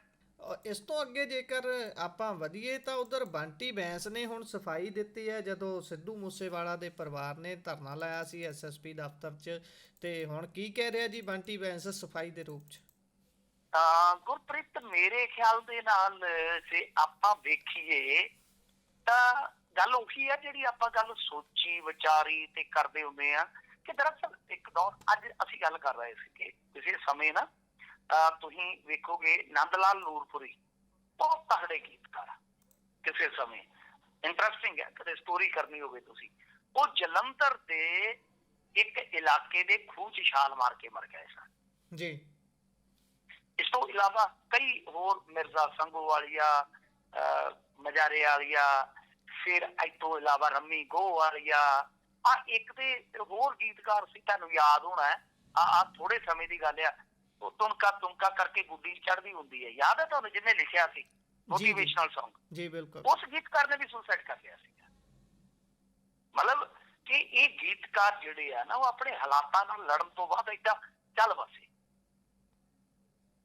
ਇਸ ਤੋਂ ਅੱਗੇ ਜੇਕਰ ਆਪਾਂ ਵਧੀਏ ਤਾਂ ਉਧਰ ਬੰਟੀ ਬੈਂਸ ਨੇ ਹੁਣ ਸਫ਼ਾਈ ਦਿੱਤੀ ਹੈ। ਜਦੋਂ ਸਿੱਧੂ ਮੂਸੇਵਾਲਾ ਦੇ ਪਰਿਵਾਰ ਨੇ ਧਰਨਾ ਲਾਇਆ ਸੀ ਐਸਐਸਪੀ ਦਫ਼ਤਰ 'ਚ, ਤੇ ਹੁਣ ਕੀ ਕਹਿ ਰਿਹਾ ਜੀ ਬੰਟੀ ਬੈਂਸ ਸਫ਼ਾਈ ਦੇ ਰੂਪ 'ਚ?
ਤਾਂ ਗੁਰਪ੍ਰੀਤ, ਮੇਰੇ ਖਿਆਲ ਦੇ ਨਾਲ ਜੇ ਆਪਾਂ ਵੇਖੀਏ, ਤਾਂ ਗੱਲ ਉਹੀ ਹੈ ਜਿਹੜੀ ਆਪਾਂ ਗੱਲ ਸੋਚੀ, ਵਿਚਾਰੀ ਤੇ ਕਰਦੇ ਹੁੰਦੇ ਆ ਕਿ ਦਰਅਸਲ ਇੱਕ ਦੌਰ, ਅੱਜ ਅਸੀਂ ਗੱਲ ਕਰ ਰਹੇ ਸੀ ਕਿ ਕਿਸੇ ਸਮੇਂ ਨਾ? ਤੁਸੀਂ ਵੇਖੋਗੇ ਨੰਦ ਲਾਲ ਨੂਰਪੁਰੀ ਬਹੁਤ ਤਗੜੇ ਗੀਤਕਾਰ ਕਿਸੇ ਸਮੇਂ। ਇੰਟਰਸਟਿੰਗ ਹੈ ਕਦੇ ਸਟੋਰੀ ਕਰਨੀ ਹੋਵੇ ਤੁਸੀਂ। ਉਹ ਜਲੰਧਰ ਦੇ ਇੱਕ ਇਲਾਕੇ ਦੇ ਖੂਹ 'ਚ ਛਾਲ ਮਾਰ ਕੇ ਮਰ ਗਏ ਸਨ।
ਜੀ।
ਇਸ ਤੋਂ ਇਲਾਵਾ ਕਈ ਹੋਰ ਮਿਰਜ਼ਾ ਸੰਗੋਵਾਲੀਆ ਅਹ, ਮਜਾਰੇ ਵਾਲੀਆ ਫਿਰ ਇਸ ਤੋਂ ਇਲਾਵਾ ਰੰਮੀ ਗੋ ਵਾਲੀਆ ਆ ਇੱਕ ਤੇ ਹੋਰ ਗੀਤਕਾਰ ਸੀ ਤੁਹਾਨੂੰ ਯਾਦ ਹੋਣਾ ਆ ਆ ਥੋੜੇ ਸਮੇਂ ਦੀ ਗੱਲ ਆ ਉਹ ਤੁਨਕਾ ਤੁਨਕਾ ਕਰਕੇ ਗੁੱਡੀ ਚੜਦੀ ਹੁੰਦੀ ਹੈ। ਯਾਦ ਹੈ ਤੁਹਾਨੂੰ ਜਿਹਨੇ ਲਿਖਿਆ ਸੀ? ਮੋਟੀਵੇਸ਼ਨਲ Song
ਜੀ ਬਿਲਕੁਲ।
ਉਸ ਗੀਤਕਾਰ ਨੇ ਵੀ ਸੁਸਾਈਡ ਕਰ ਲਿਆ ਸੀ ਮਤਲਬ ਕਿ ਇਹ ਗੀਤਕਾਰ ਜਿਹੜੇ ਆ ਨਾ ਉਹ ਆਪਣੇ ਹਾਲਾਤਾਂ ਨਾਲ ਲੜਨ ਤੋਂ ਬਾਅਦ ਏਦਾਂ ਚੱਲ ਵਸੇ।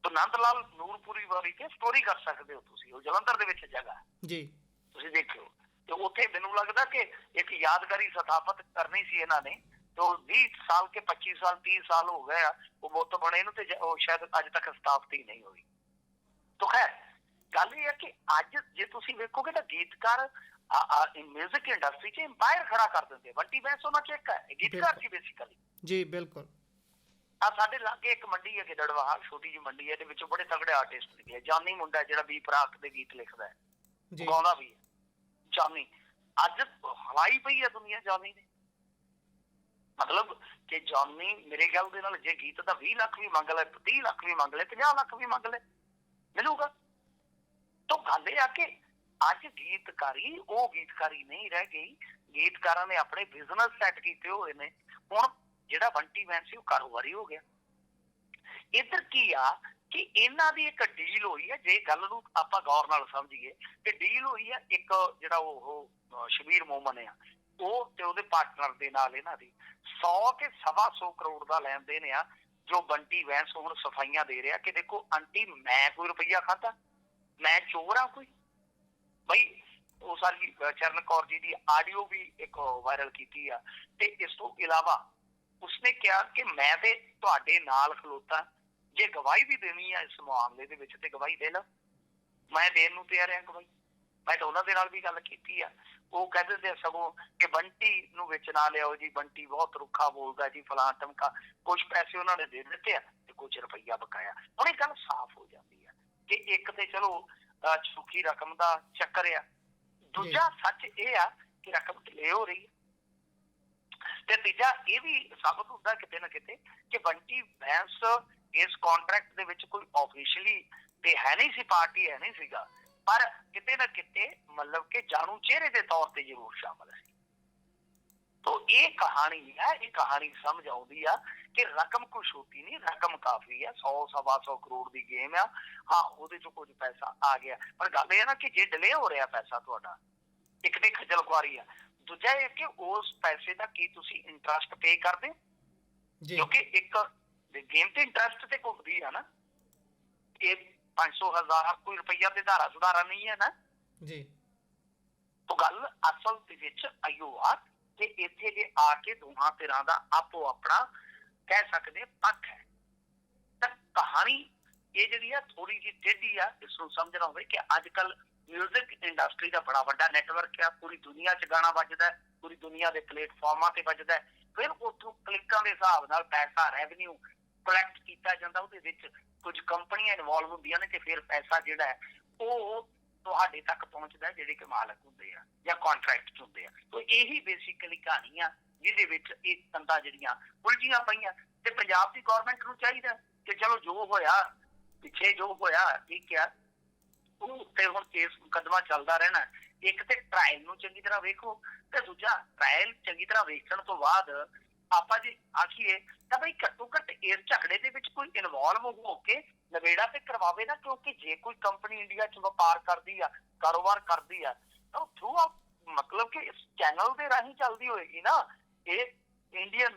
ਤੋਂ ਨੰਦ ਲਾਲ ਨੂਰਪੁਰੀ ਵਾਲੀ ਤੇ ਸਟੋਰੀ ਕਰ ਸਕਦੇ ਹੋ ਤੁਸੀਂ। ਉਹ ਜਲੰਧਰ ਦੇ ਵਿੱਚ ਜਗ੍ਹਾ
ਜੀ।
ਤੁਸੀਂ ਦੇਖਿਓ। ਤੇ ਉੱਥੇ ਮੈਨੂੰ ਲੱਗਦਾ ਕਿ ਇੱਕ ਯਾਦਗਾਰੀ ਸਥਾਪਿਤ ਕਰਨੀ ਸੀ ਇਹਨਾਂ ਨੇ। ਤੋਂ 20 ਸਾਲ ਕੇ 25 ਸਾਲ 30 ਸਾਲ ਹੋ ਗਏ ਆ ਉਹ ਬੁੱਤ ਬਣੇ ਨੂੰ ਤੇ ਜ- ਉਹ ਸ਼ਾਇਦ ਅੱਜ ਤੱਕ ਸਥਾਪਿਤ ਹੀ ਨਹੀਂ ਹੋਈ। ਤੋਂ ਖੈਰ ਗੱਲ ਇਹ ਹੈ ਕਿ ਅੱਜ ਜੇ ਤੁਸੀਂ ਵੇਖੋਗੇ ਤਾਂ ਗੀਤਕਾਰ ਆ ਮਿਊਜ਼ਿਕ ਇੰਡਸਟਰੀ 'ਚ ਇੰਪਾਇਰ ਖੜਾ ਕਰ ਦਿੰਦੇ ਬੰਟੀ ਬੈਂਸ ਉਹਨਾਂ 'ਚ ਇੱਕ ਹੈ ਇਹ ਗੀਤਕਾਰ ਸੀ ਬੇਸਿਕਲੀ
ਜੀ ਬਿਲਕੁਲ।
ਆ ਸਾਡੇ ਲਾਗੇ ਇੱਕ ਮੰਡੀ ਹੈ ਗਿੱਦੜਵਾਹਾ ਛੋਟੀ ਜਿਹੀ ਮੰਡੀ ਹੈ ਇਹਦੇ ਵਿੱਚੋਂ ਬੜੇ ਤਗੜੇ ਆਰਟਿਸਟ ਨਿਕਲੇ ਜਾਨੀ ਮੁੰਡਾ ਜਿਹੜਾ ਵੀ ਪ੍ਰਾਕ ਦੇ ਗੀਤ ਲਿਖਦਾ ਹੈ।
ਜੀ।
ਗਾਉਂਦਾ ਵੀ ਹੈ। ਜਾਨੀ ਅੱਜ ਹਵਾਈ ਪਈ ਹੈ ਦੁਨੀਆ ਜਾਨੀ ਨੇ ਮਤਲਬ ਕਿ ਜਾਨੀ ਮੇਰੇ ਗੱਲ ਦੇ ਨਾਲ ਜੇ ਗੀਤ ਦਾ 20 ਲੱਖ ਵੀ ਮੰਗ ਲੈ 30 ਲੱਖ ਵੀ ਮੰਗ ਲੈ 50 ਲੱਖ ਵੀ ਮੰਗ ਲੈ, ਮਿਲੂਗਾ। ਤਾਂ ਗੱਲ ਇਹ ਆ ਕਿ ਅੱਜ ਗੀਤਕਾਰੀ, ਉਹ ਗੀਤਕਾਰੀ ਨਹੀਂ ਰਹਿ ਗਈ। ਗੀਤਕਾਰਾਂ ਨੇ ਆਪਣੇ ਬਿਜ਼ਨਸ ਸੈੱਟ ਕੀਤੇ ਹੋਏ ਨੇ। ਹੁਣ ਜਿਹੜਾ ਬੰਟੀ ਵੈਨ ਸੀ, ਉਹ ਕਾਰੋਬਾਰੀ ਹੋ ਗਿਆ। ਇੱਧਰ ਕੀ ਆ ਕਿ ਇਹਨਾਂ ਦੀ ਇੱਕ ਡੀਲ ਹੋਈ ਹੈ ਜੇ ਗੱਲ ਨੂੰ ਆਪਾਂ ਗੌਰ ਨਾਲ ਸਮਝੀਏ ਕਿ ਡੀਲ ਹੋਈ ਹੈ ਇੱਕ ਜਿਹੜਾ ਉਹ ਸ਼ਬੀਰ ਮੋਮਨ ਆ। ਉਹ ਤੇ ਉਹਦੇ ਪਾਰਟਨਰ ਦੇ ਨਾਲ ਇਹਨਾਂ ਦੀ। 100 ਕੇ ਸਵਾ ਸੌ ਕਰੋੜ ਦਾ ਲੈਣ ਦੇਣ ਆ, ਜੋ ਬੰਟੀ ਵੈਂਸ ਹੁਣ ਸਫਾਈਆਂ ਦੇ ਰਿਹਾ ਕਿ ਦੇਖੋ ਆਂਟੀ ਮੈਂ ਕੋਈ ਰੁਪਈਆ ਖਾਦਾ ਮੈਂ ਚੋਰ ਆ ਕੋਈ? ਬਈ, ਉਹ ਸਾਰੀ ਚਰਨ ਕੌਰ ਜੀ ਦੀ ਆਡੀਓ ਵੀ ਇੱਕ ਵਾਇਰਲ ਕੀਤੀ ਆ। ਤੇ ਇਸ ਤੋਂ ਇਲਾਵਾ ਉਸਨੇ ਕਿਹਾ ਕਿ ਮੈਂ ਤੇ ਤੁਹਾਡੇ ਨਾਲ ਖਲੋਤਾ। ਜੇ ਗਵਾਹੀ ਵੀ ਦੇਣੀ ਆ ਇਸ ਮਾਮਲੇ ਦੇ ਵਿੱਚ ਤੇ ਗਵਾਹੀ ਦੇ ਲਓ। ਮੈਂ ਦੇਣ ਨੂੰ ਤਿਆਰ ਹਾਂ ਗਵਾਹੀ। ਮੈਂ ਤਾਂ ਉਹਨਾਂ ਦੇ ਨਾਲ ਵੀ ਗੱਲ ਕੀਤੀ ਆ। ਉਹ ਕਹਿੰਦੇ ਤੇ ਸਗੋਂ ਕਿ ਬੰਟੀ ਨੂੰ ਵਿੱਚ ਨਾ ਲਿਆਓ ਜੀ ਬੰਟੀ ਬਹੁਤ ਰੁੱਖਾ ਬੋਲਦਾ ਜੀ ਫਲਾਂ ਟਮਕਾ। ਕੁਝ ਪੈਸੇ ਉਹਨਾਂ ਨੇ ਦੇ ਦਿੱਤੇ ਆ ਤੇ ਕੁਝ ਰੁਪਈਆ ਬਕਾਇਆ। ਹੁਣ ਇਹ ਗੱਲ ਸਾਫ਼ ਹੋ ਜਾਂਦੀ ਆ ਕਿ ਇੱਕ ਤੇ ਚਲੋ ਝੂਠੀ ਰਕਮ ਦਾ ਚੱਕਰ ਆ। ਦੂਜਾ ਸੱਚ ਇਹ ਆ ਕਿ ਰਕਮ ਡਿਲੇ ਹੋ ਰਹੀ ਹੈ ਤੇ ਤੀਜਾ ਇਹ ਵੀ ਸਾਬਤ ਹੁੰਦਾ ਕਿਤੇ ਨਾ ਕਿਤੇ ਕਿ ਬੰਟੀ ਬੈਂਸ ਇਸ ਕੰਟਰੈਕਟ ਦੇ ਵਿੱਚ ਕੋਈ ਆਫੀਸ਼ੀਅਲੀ ਤੇ ਹੈ ਨਹੀਂ ਸੀ ਪਾਰਟੀ ਹੈ ਨਹੀਂ ਸੀਗਾ। ਪਰ ਕਿਤੇ ਨਾ ਕਿਤੇ ਮਤਲਬ ਕਿ ਜਾਣੂ ਚਿਹਰੇ ਦੇ ਤੌਰ ਤੇ ਜ਼ਰੂਰ ਸ਼ਾਮਲ ਸੀ ਤੋ ਇਹ ਕਹਾਣੀ ਹੈ ਇਹ ਕਹਾਣੀ ਸਮਝ ਆਉਂਦੀ ਆ ਕਿ ਰਕਮ ਕੋਈ ਛੋਟੀ ਨਹੀਂ ਰਕਮ ਕਾਫੀ ਆ 100 ਸਵਾ 100 ਕਰੋੜ ਦੀ ਗੇਮ ਆ। ਹਾਂ ਉਹਦੇ ਚੋਂ ਕੁਝ ਪੈਸਾ ਆ ਗਿਆ। ਪਰ ਗੱਲ ਇਹ ਆ ਨਾ ਕਿ ਜੇ ਡਿਲੇ ਹੋ ਰਿਹਾ ਪੈਸਾ ਤੁਹਾਡਾ ਇੱਕ ਤੇ ਖੱਜਲ ਖੁਆਰੀ ਆ। ਦੂਜਾ ਇਹ ਕਿ ਉਸ ਪੈਸੇ ਦਾ ਕੀ ਤੁਸੀਂ ਇੰਟਰਸਟ ਪੇ ਕਰਦੇ ਹੋ?
ਜੀ।
ਕਿਉਂਕਿ ਇੱਕ ਗੇਮ ਤੇ ਇੰਟਰਸਟ ਤੇ ਘੁੰਮਦੀ ਆ ਨਾ ਇਹ 500 ਹਜ਼ਾਰ ਕੋਈ ਰੁਪਈਆ ਤੇ ਧਾਰਾ ਸੁਧਾਰਾ ਨਹੀਂ ਹੈ ਨਾ।
ਜੀ।
ਤੋ ਗੱਲ ਅਸਲ ਦੇ ਵਿੱਚ ਆਇਓ ਆ ਕਿ ਇੱਥੇ ਜੇ ਆ ਕੇ ਦੋਹਾਂ ਧਿਰਾਂ ਦਾ ਆਪੋ ਆਪਣਾ ਕਹਿ ਸਕਦੇ ਪੱਖ ਹੈ। ਤਾਂ ਕਹਾਣੀ ਇਹ ਜਿਹੜੀ ਆ ਥੋੜੀ ਜਿਹੀ ਟੇਢੀ ਆ ਇਸ ਨੂੰ ਸਮਝਣਾ ਹੋਵੇ ਕਿ ਅੱਜ ਕੱਲ 뮤직 ਇੰਡਸਟਰੀ ਦਾ ਬੜਾ ਵੱਡਾ ਨੈਟਵਰਕ ਆ ਪੂਰੀ ਦੁਨੀਆ 'ਚ ਗਾਣਾ ਵੱਜਦਾ ਹੈ, ਪੂਰੀ ਦੁਨੀਆ ਦੇ ਪਲੇਟਫਾਰਮਾਂ ਤੇ ਵੱਜਦਾ ਹੈ। ਫਿਰ ਉੱਥੋਂ ਕਲਿੱਕਾਂ ਦੇ ਹਿਸਾਬ ਨਾਲ ਪੈਸਾ ਰੈਵਨਿਊ ਕਲੈਕਟ ਕੀਤਾ ਜਾਂਦਾ ਉਹਦੇ ਵਿੱਚ ਕੁਝ ਕੰਪਨੀਆਂ ਇਨਵੋਲਵ ਹੁੰਦੀਆਂ ਨੇ ਤੇ ਫਿਰ ਪੈਸਾ ਜਿਹੜਾ ਉਹ ਤੁਹਾਡੇ ਤੱਕ ਪਹੁੰਚਦਾ ਜਿਹੜੇ ਕਿ ਮਾਲਕ ਹੁੰਦੇ ਆ ਜਾਂ ਕੰਟਰੈਕਟ ਹੁੰਦੇ ਆ। ਤੋਂ ਇਹੀ ਬੇਸਿਕਲੀ ਕਹਾਣੀ ਆ ਜਿਹਦੇ ਵਿੱਚ ਇਹ ਤੰਦਾਂ ਜਿਹੜੀਆਂ ਉਲਝੀਆਂ ਪਈਆਂ। ਤੇ ਪੰਜਾਬ ਦੀ ਗਵਰਨਮੈਂਟ ਨੂੰ ਚਾਹੀਦਾ ਕਿ ਚਲੋ ਜੋ ਹੋਇਆ, ਪਿੱਛੇ ਜੋ ਹੋਇਆ ਠੀਕ ਆ ਉਹ ਤੇ ਹੁਣ ਕੇਸ ਮੁਕੱਦਮਾ ਚੱਲਦਾ ਰਹਿਣਾ ਇੱਕ ਤੇ ਟ੍ਰਾਇਲ ਨੂੰ ਚੰਗੀ ਤਰ੍ਹਾਂ ਵੇਖੋ ਤੇ ਦੂਜਾ ਟ੍ਰਾਇਲ ਚੰਗੀ ਤਰ੍ਹਾਂ ਵੇਖਣ ਤੋਂ ਬਾਅਦ ਆਪਾਂ ਜੇ ਆਖੀਏ ਤਾਂ ਬਈ ਘੱਟੋ ਘੱਟ ਇਸ ਝਗੜੇ ਦੇ ਵਿੱਚ ਕੋਈ ਇਨਵੋਲਵ ਹੋ ਕੇ ਨਵੇੜਾ ਤੇ ਕਰਵਾਵੇ ਨਾ, ਕਿਉਂਕਿ ਜੇ ਕੋਈ ਕੰਪਨੀ ਇੰਡੀਆ 'ਚ ਵਪਾਰ ਕਰਦੀ ਆ, ਕਾਰੋਬਾਰ ਕਰਦੀ ਆ, ਤਾਂ ਥਰੂ ਮਤਲਬ ਕਿ ਇਸ ਚੈਨਲ ਦੇ ਰਾਹੀਂ ਚੱਲਦੀ ਹੋਏਗੀ ਨਾ, ਇਹ ਇੰਡੀਅਨ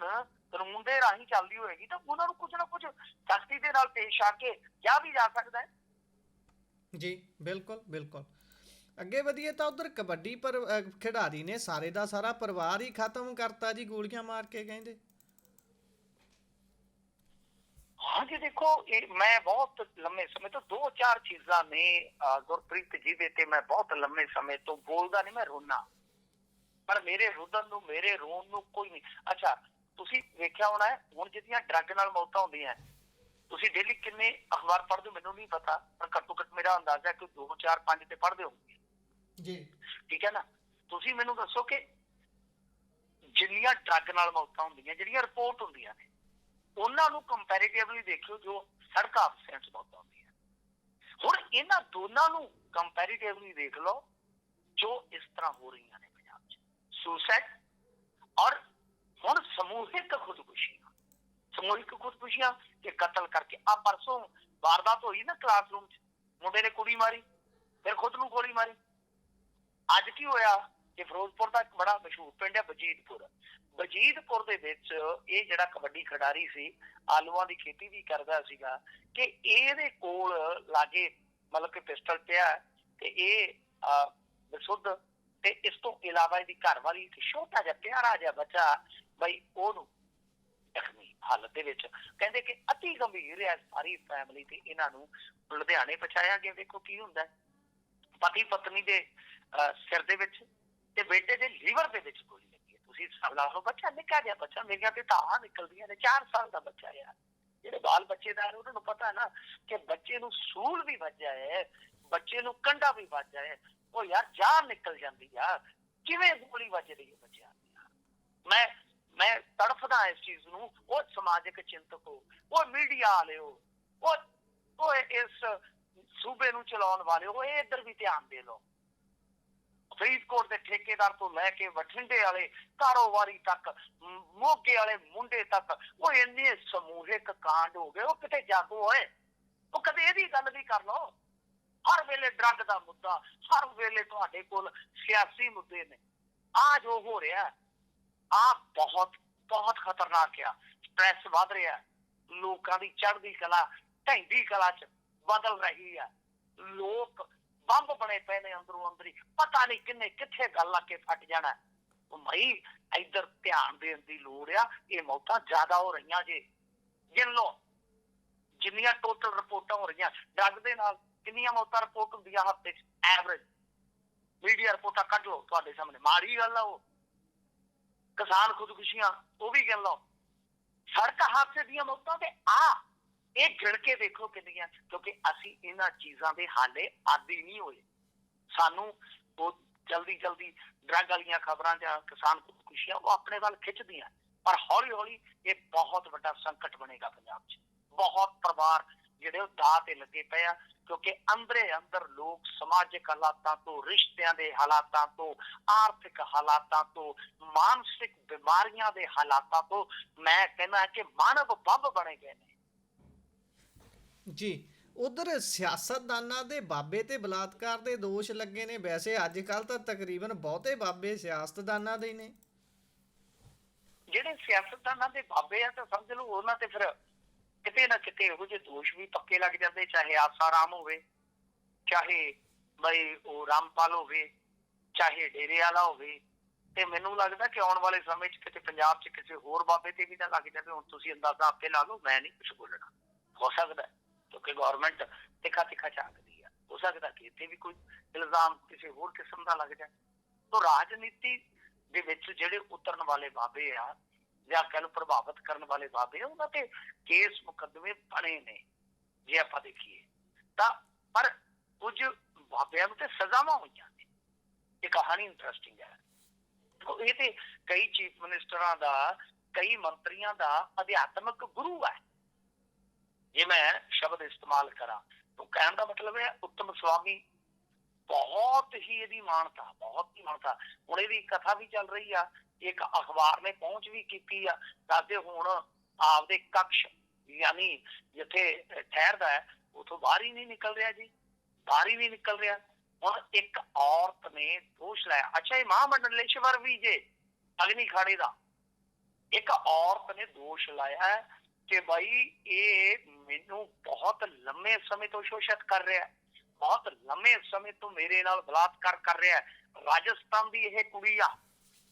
ਕਾਨੂੰਨ ਦੇ ਰਾਹੀਂ ਚੱਲਦੀ ਹੋਏਗੀ, ਤਾਂ ਉਹਨਾਂ ਨੂੰ ਕੁਝ ਨਾ ਕੁਝ ਸਖਤੀ ਦੇ ਨਾਲ ਪੇਸ਼ ਆ ਕੇ ਕਿਹਾ ਵੀ ਜਾ ਸਕਦਾ ਹੈ।
ਜੀ, ਬਿਲਕੁਲ ਬਿਲਕੁਲ। ਅੱਗੇ ਵਧੀਏ ਤਾਂ ਉਧਰ ਕਬੱਡੀ ਪਰ ਖਿਡਾਰੀ ਨੇ ਸਾਰੇ ਦਾ ਸਾਰਾ ਪਰਿਵਾਰ ਹੀ ਖਤਮ ਕਰਤਾ ਜੀ ਗੋਲੀਆਂ ਮਾਰ ਕੇ ਕਹਿੰਦੇ।
ਹਾਂਜੀ ਦੇਖੋ ਇਹ ਮੈਂ ਬਹੁਤ ਲੰਮੇ ਸਮੇਂ ਤੋਂ ਦੋ ਚਾਰ ਚੀਜ਼ਾਂ ਨੇ ਅਹ, ਗੁਰਪ੍ਰੀਤ ਜੀ ਦੇ ਤੇ ਮੈਂ ਬਹੁਤ ਲੰਮੇ ਸਮੇਂ ਤੋਂ ਬੋਲਦਾ ਨਹੀਂ ਮੈਂ ਰੋਣਾ ਪਰ ਮੇਰੇ ਰੁਦਨ ਨੂੰ ਮੇਰੇ ਰੋਣ ਨੂੰ ਕੋਈ ਨਹੀਂ। ਅੱਛਾ ਤੁਸੀਂ ਵੇਖਿਆ ਹੋਣਾ ਹੁਣ ਜਿਹੜੀਆਂ ਡਰੱਗ ਨਾਲ ਮੌਤਾਂ ਹੁੰਦੀਆਂ ਤੁਸੀਂ ਡੇਲੀ ਕਿੰਨੇ ਅਖਬਾਰ ਪੜ੍ਹਦੇ ਹੋ ਮੈਨੂੰ ਨਹੀਂ ਪਤਾ ਪਰ ਘੱਟੋ ਘੱਟ ਮੇਰਾ ਅੰਦਾਜ਼ਾ ਹੈ ਕਿ 2 4 5 ਤੇ ਪੜ੍ਹਦੇ ਹੋਗੇ
ਜੀ।
ਠੀਕ ਹੈ ਨਾ? ਤੁਸੀਂ ਮੈਨੂੰ ਦੱਸੋ ਕਿ ਜਿੰਨੀਆਂ ਡਰੱਗ ਨਾਲ ਮੌਤਾਂ ਹੁੰਦੀਆਂ, ਜਿਹੜੀਆਂ ਰਿਪੋਰਟ ਹੁੰਦੀਆਂ ਨੇ, ਉਹਨਾਂ ਨੂੰ ਕੰਪੈਰੀਟਿਵਲੀ ਦੇਖਿਓ ਜੋ ਸੜਕ ਹਾਦਸਿਆਂ 'ਚ ਮੌਤਾਂ ਹੁੰਦੀਆਂ ਹੁਣ ਇਹਨਾਂ ਦੋਨਾਂ ਨੂੰ ਕੰਪੈਰੀਟਿਵਲੀ ਦੇਖ ਲਓ, ਜੋ ਇਸ ਤਰ੍ਹਾਂ ਹੋ ਰਹੀਆਂ ਨੇ ਪੰਜਾਬ 'ਚ। ਸੁਸਾਈਡ ਔਰ ਹੁਣ ਸਮੂਹਿਕ ਖੁਦਕੁਸ਼ੀਆਂ। ਸਮੂਹਿਕ ਖੁਦਕੁਸ਼ੀਆਂ ਕਿ ਕਤਲ ਕਰਕੇ। ਆ ਪਰਸੋਂ ਵਾਰਦਾਤ ਹੋਈ ਨਾ ਕਲਾਸਰੂਮ 'ਚ। ਮੁੰਡੇ ਨੇ ਕੁੜੀ ਮਾਰੀ, ਫਿਰ ਖੁਦ ਨੂੰ ਗੋਲੀ ਮਾਰੀ। ਅੱਜ ਕੀ ਹੋਇਆ? ਕਿ ਫਿਰੋਜ਼ਪੁਰ ਦਾ ਇੱਕ ਬੜਾ ਮਸ਼ਹੂਰ ਪਿੰਡ ਹੈ ਬਜੀਦਪੁਰ। ਬਜੀਦਪੁਰ ਦੇ ਵਿੱਚ ਇਹ ਜਿਹੜਾ ਕਬੱਡੀ ਖਿਡਾਰੀ ਸੀ, ਆਲੂਆਂ ਦੀ ਖੇਤੀ ਵੀ ਕਰਦਾ ਸੀਗਾ ਕਿ ਇਹਦੇ ਕੋਲ ਲਾਗੇ ਮਤਲਬ ਕਿ ਪਿਸਟਲ ਪਿਆ ਤੇ ਇਹ ਬਸੁੱਧ ਤੇ ਇਸ ਤੋਂ ਇਲਾਵਾ ਇਹਦੀ ਘਰ ਵਾਲੀ ਇੱਕ ਛੋਟਾ ਜਿਹਾ ਪਿਆਰਾ ਜਿਹਾ ਬੱਚਾ ਬਈ ਉਹਨੂੰ ਜ਼ਖਮੀ ਹਾਲਤ ਦੇ ਵਿੱਚ ਕਹਿੰਦੇ ਕਿ ਅਤੀ ਗੰਭੀਰ ਹੈ, ਸਾਰੀ ਫੈਮਿਲੀ ਤੇ ਇਹਨਾਂ ਨੂੰ ਲੁਧਿਆਣੇ ਪਹੁੰਚਾਇਆ ਗਿਆ। ਦੇਖੋ ਕੀ ਹੁੰਦਾ ਪਤੀ ਪਤਨੀ ਦੇ ਸਿਰ ਦੇ ਵਿੱਚ ਤੇ ਬੇਟੇ ਦੇ ਲੀਵਰ ਦੇ ਵਿੱਚ ਗੋਲੀ ਲੱਗੀ ਹੈ। ਤੁਸੀਂ ਹਿਸਾਬ ਲਾ ਲਓ ਬੱਚਾ ਨਿੱਕਾ ਜਿਹਾ ਬੱਚਾ, ਮੇਰੀਆਂ ਤੇ ਤਾਂ ਨਿਕਲਦੀਆਂ ਨੇ 4 ਸਾਲ ਦਾ ਬੱਚਾ ਯਾਰ ਜਿਹੜੇ ਬਾਲ ਬੱਚੇਦਾਰ, ਉਹਨਾਂ ਨੂੰ ਪਤਾ ਨਾ ਕਿ ਬੱਚੇ ਨੂੰ ਸੂਲ ਵੀ ਵੱਜਿਆ ਹੈ, ਬੱਚੇ ਨੂੰ ਕੰਡਾ ਵੀ ਵੱਜਿਆ ਹੈ। ਉਹ ਯਾਰ ਜਾਨ ਨਿਕਲ ਜਾਂਦੀ ਆ। ਕਿਵੇਂ ਗੋਲੀ ਵੱਜ ਰਹੀ ਹੈ ਬੱਚਿਆਂ ਦੀ? ਮੈਂ ਮੈਂ ਤੜਫਦਾ ਇਸ ਚੀਜ਼ ਨੂੰ, ਉਹ ਸਮਾਜਿਕ ਚਿੰਤਕ ਹੋ, ਉਹ ਮੀਡੀਆ ਵਾਲਿਓ ਉਹ ਉਹ ਇਸ ਸੂਬੇ ਨੂੰ ਚਲਾਉਣ ਵਾਲੇ ਹੋ ਇਹ ਇੱਧਰ ਵੀ ਧਿਆਨ ਦੇ ਲਓ। ਫਰੀਦਕੋਟ ਦੇ ਠੇਕੇਦਾਰ ਤੋਂ ਲੈ ਕੇ ਬਠਿੰਡੇ ਵਾਲੇ ਕਾਰੋਬਾਰੀ ਤੱਕ ਮੋਗੇ ਵਾਲੇ ਮੁੰਡੇ ਤੱਕ, ਉਹ ਇੰਨੇ ਸਮੂਹਿਕ ਕਾਂਡ ਹੋ ਗਏ, ਉਹ ਕਿਤੇ ਜਾਗੋ ਹੋਏ? ਉਹ ਕਦੇ ਇਹਦੀ ਗੱਲ ਵੀ ਕਰ ਲਓ। ਹਰ ਵੇਲੇ ਡਰੱਗ ਦਾ ਮੁੱਦਾ, ਹਰ ਵੇਲੇ ਤੁਹਾਡੇ ਕੋਲ ਸਿਆਸੀ ਮੁੱਦੇ ਨੇ। ਆ ਜੋ ਹੋ ਰਿਹਾ ਆ ਬਹੁਤ ਬਹੁਤ ਖਤਰਨਾਕ ਆ। ਸਟ੍ਰੈਸ ਵੱਧ ਰਿਹਾ। ਲੋਕਾਂ ਦੀ ਚੜ੍ਹਦੀ ਕਲਾ ਢੈਂਦੀ ਕਲਾ ਚ ਬਦਲ ਰਹੀ ਆ। ਲੋਕ ਬੰਬ ਬਣੇ ਪਏ ਨੇ ਅੰਦਰੋਂ ਅੰਦਰੀ। ਪਤਾ ਨਹੀਂ ਕਿੰਨੇ ਕਿੱਥੇ ਗੱਲ ਲਾ ਕੇ ਫਟ ਜਾਣਾ ਮਈ, ਇੱਧਰ ਧਿਆਨ ਦੇਣ ਦੀ ਲੋੜ ਆ, ਇਹ ਮੌਤਾਂ ਜ਼ਿਆਦਾ ਹੋ ਰਹੀਆਂ ਜੇ। ਗਿਣ ਲਓ, ਜਿੰਨੀਆਂ ਟੋਟਲ ਰਿਪੋਰਟਾਂ ਹੋ ਰਹੀਆਂ ਡਰੱਗ ਦੇ ਨਾਲ ਕਿੰਨੀਆਂ ਮੌਤਾਂ ਰਿਪੋਰਟ ਹੁੰਦੀਆਂ ਹਫ਼ਤੇ 'ਚ? ਐਵਰੇਜ ਮੀਡੀਆ ਰਿਪੋਰਟਾਂ ਕੱਢ ਲਓ ਤੁਹਾਡੇ ਸਾਹਮਣੇ। ਮਾੜੀ ਗੱਲ ਆ ਉਹ। ਕਿਸਾਨ ਖੁਦਕੁਸ਼ੀਆਂ, ਉਹ ਵੀ ਗਿਣ ਲਓ। ਸੜਕ ਹਾਦਸੇ ਦੀਆਂ ਮੌਤਾਂ ਤੇ ਆ। ਇਹ ਗਿਣ ਕੇ ਦੇਖੋ ਕਿੰਨੀਆਂ, ਕਿਉਂਕਿ ਅਸੀਂ ਇਹਨਾਂ ਚੀਜ਼ਾਂ ਦੇ ਹਾਲੇ ਆਦੀ ਨਹੀਂ ਹੋਏ। ਸਾਨੂੰ ਉਹ ਜਲਦੀ ਜਲਦੀ ਡਰੱਗ ਵਾਲੀਆਂ ਖਬਰਾਂ ਜਾਂ ਕਿਸਾਨ ਖੁਦਕੁਸ਼ੀਆਂ ਉਹ ਆਪਣੇ ਵੱਲ ਖਿੱਚਦੀਆਂ। ਪਰ ਹੌਲੀ ਹੌਲੀ ਇਹ ਬਹੁਤ ਵੱਡਾ ਸੰਕਟ ਬਣੇਗਾ ਪੰਜਾਬ 'ਚ। ਬਹੁਤ ਪਰਿਵਾਰ ਜਿਹੜੇ ਉਹ ਦਾਅ ਤੇ ਲੱਗੇ ਪਏ ਆ, ਕਿਉਂਕਿ ਅੰਦਰੇ ਅੰਦਰ ਲੋਕ ਸਮਾਜਿਕ ਹਾਲਾਤਾਂ ਤੋਂ, ਰਿਸ਼ਤਿਆਂ ਦੇ ਹਾਲਾਤਾਂ ਤੋਂ, ਆਰਥਿਕ ਹਾਲਾਤਾਂ ਤੋਂ, ਮਾਨਸਿਕ ਬਿਮਾਰੀਆਂ ਦੇ ਹਾਲਾਤਾਂ ਤੋਂ, ਮੈਂ ਕਹਿੰਦਾ ਕਿ ਮਾਨਵ ਬੱਬ ਬਣੇ ਗਏ ਨੇ।
ਜੀ, ਉਧਰ ਸਿਆਸਤਦਾਨਾਂ ਦੇ ਬਾਬੇ ਤੇ ਬਲਾਤਕਾਰ ਦੇ ਦੋਸ਼ ਲੱਗੇ ਨੇ। ਵੈਸੇ ਅੱਜ ਕੱਲ ਤਾਂ ਤਕਰੀਬਨ ਬਹੁਤੇ ਬਾਬੇ ਸਿਆਸਤਦਾਨਾਂ ਦੇ ਹੀ ਨੇ।
ਜਿਹੜੇ ਸਿਆਸਤਦਾਨਾਂ ਦੇ ਬਾਬੇ ਆ ਤਾਂ ਸਮਝ ਲਓ, ਉਹਨਾਂ ਤੇ ਫਿਰ ਕਿਤੇ ਨਾ ਕਿਤੇ ਇਹੋ ਜਿਹੇ ਦੋਸ਼ ਵੀ ਪੱਕੇ ਲੱਗ ਜਾਂਦੇ, ਚਾਹੇ ਆਸਾਰਾਮ ਹੋਵੇ, ਚਾਹੇ ਬਈ ਉਹ ਰਾਮਪਾਲ ਹੋਵੇ, ਚਾਹੇ ਡੇਰੇ ਵਾਲਾ ਹੋਵੇ। ਤੇ ਮੈਨੂੰ ਲੱਗਦਾ ਕਿ ਆਉਣ ਵਾਲੇ ਸਮੇਂ 'ਚ ਕਿਤੇ ਪੰਜਾਬ 'ਚ ਕਿਸੇ ਹੋਰ ਬਾਬੇ ਤੇ ਵੀ ਨਾ ਲੱਗ ਜਾਵੇ। ਹੁਣ ਤੁਸੀਂ ਅੰਦਾਜ਼ਾ ਆਪੇ ਲਾ ਲਓ, ਮੈਂ ਨਹੀਂ ਕੁਝ ਬੋਲਣਾ। ਹੋ ਸਕਦਾ ਕਿਉਂਕਿ ਗਵਰਨਮੈਂਟ ਤਿੱਖਾ ਤਿੱਖਾ ਝਾਕਦੀ ਆ। ਹੋ ਸਕਦਾ ਕਿ ਇੱਥੇ ਵੀ ਕੋਈ ਇਲਜ਼ਾਮ ਕਿਸੇ ਹੋਰ ਕਿਸਮ ਦਾ ਲੱਗ ਜਾਏ। ਤੋਂ ਰਾਜਨੀਤੀ ਦੇ ਵਿੱਚ ਜਿਹੜੇ ਉਤਰਨ ਵਾਲੇ ਬਾਬੇ ਆ, ਜਾਂ ਕਹਿ ਲਓ ਪ੍ਰਭਾਵਿਤ ਕਰਨ ਵਾਲੇ ਬਾਬੇ ਉਹਨਾਂ ਤੇ ਕੇਸ ਮੁਕੱਦਮੇ ਬਣੇ ਨੇ, ਜੇ ਆਪਾਂ ਦੇਖੀਏ। ਤਾਂ ਪਰ ਕੁਝ ਬਾਬਿਆਂ ਨੂੰ ਤੇ ਸਜ਼ਾਵਾਂ ਹੋਈਆਂ ਨੇ। ਇਹ ਕਹਾਣੀ ਇੰਟਰਸਟਿੰਗ ਹੈ। ਇਹ ਤੇ ਕਈ ਚੀਫ ਮਿਨਿਸਟਰਾਂ ਦਾ, ਕਈ ਮੰਤਰੀਆਂ ਦਾ ਅਧਿਆਤਮਿਕ ਗੁਰੂ ਹੈ। ਜੇ ਮੈਂ ਸ਼ਬਦ ਇਸਤੇਮਾਲ ਕਰਾਂ। ਤਾਂ ਕਹਿਣ ਦਾ ਮਤਲਬ ਹੈ, ਉੱਤਮ ਸਵਾਮੀ ਬਹੁਤ ਹੀ ਇਹਦੀ ਮਾਨਤਾ, ਬਹੁਤ ਹੀ ਮਾਨਤਾ। ਹੁਣ ਇਹਦੀ ਕਥਾ ਵੀ ਚੱਲ ਰਹੀ ਆ, ਇੱਕ ਅਖਬਾਰ ਨੇ ਪਹੁੰਚ ਵੀ ਕੀਤੀ ਆ ਦੱਸਦੇ ਹੁਣ ਆਪਦੇ ਕਕਸ਼, ਯਾਨੀ ਜਿੱਥੇ ਠਹਿਰਦਾ ਹੈ, ਉਥੋਂ ਬਾਹਰ ਹੀ ਨਹੀਂ ਨਿਕਲ ਰਿਹਾ ਜੀ। ਬਾਹਰ ਹੀ ਨਹੀਂ ਨਿਕਲ ਰਿਹਾ। ਹੁਣ ਇੱਕ ਔਰਤ ਨੇ ਦੋਸ਼ ਲਾਇਆ। ਅੱਛਾ, ਇਹ ਮਹਾਮੰਡਲੇਸ਼ਵਰ ਵੀ ਜੇ ਅਗਨੀ ਖਾੜੇ ਦਾ। ਇੱਕ ਔਰਤ ਨੇ ਦੋਸ਼ ਲਾਇਆ ਕਿ ਭਾਈ ਇਹ ਮੈਨੂੰ ਬਹੁਤ ਲੰਮੇ ਸਮੇਂ ਤੋਂ ਸ਼ੋਸ਼ਿਤ ਕਰ ਰਿਹਾ ਹੈ। ਬਹੁਤ ਲੰਮੇ ਸਮੇਂ ਤੋਂ ਮੇਰੇ ਨਾਲ ਬਲਾਤਕਾਰ ਕਰ ਰਿਹਾ ਹੈ। ਰਾਜਸਥਾਨ ਦੀ ਇਹ ਕੁੜੀ ਆ,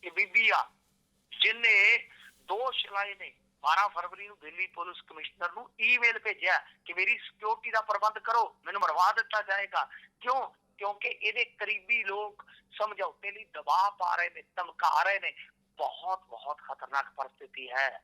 ਇਹ ਬੀਬੀ ਆ, ਜਿਨੇ ਦੋਸ਼ ਲਾਏ ਨੇ। 12 ਫਰਵਰੀ ਨੂੰ ਦਿੱਲੀ ਪੁਲਿਸ ਕਮਿਸ਼ਨਰ ਨੂੰ ਈਮੇਲ ਭੇਜਿਆ ਕਿ ਮੇਰੀ ਸਿਕਿਉਰਿਟੀ ਦਾ ਪ੍ਰਬੰਧ ਕਰੋ, ਮੈਨੂੰ ਮਰਵਾ ਦਿੱਤਾ ਜਾਏਗਾ। ਕਿਉਂ? ਕਿਉਂਕਿ ਇਹਦੇ ਕਰੀਬੀ ਲੋਕ ਸਮਝੌਤੇ ਲਈ ਦਬਾਅ ਪਾ ਰਹੇ ਨੇ, ਧਮਕਾ ਰਹੇ ਨੇ। ਬਹੁਤ ਬਹੁਤ ਖਤਰਨਾਕ ਪਰਿਸਥਿਤੀ ਹੈ।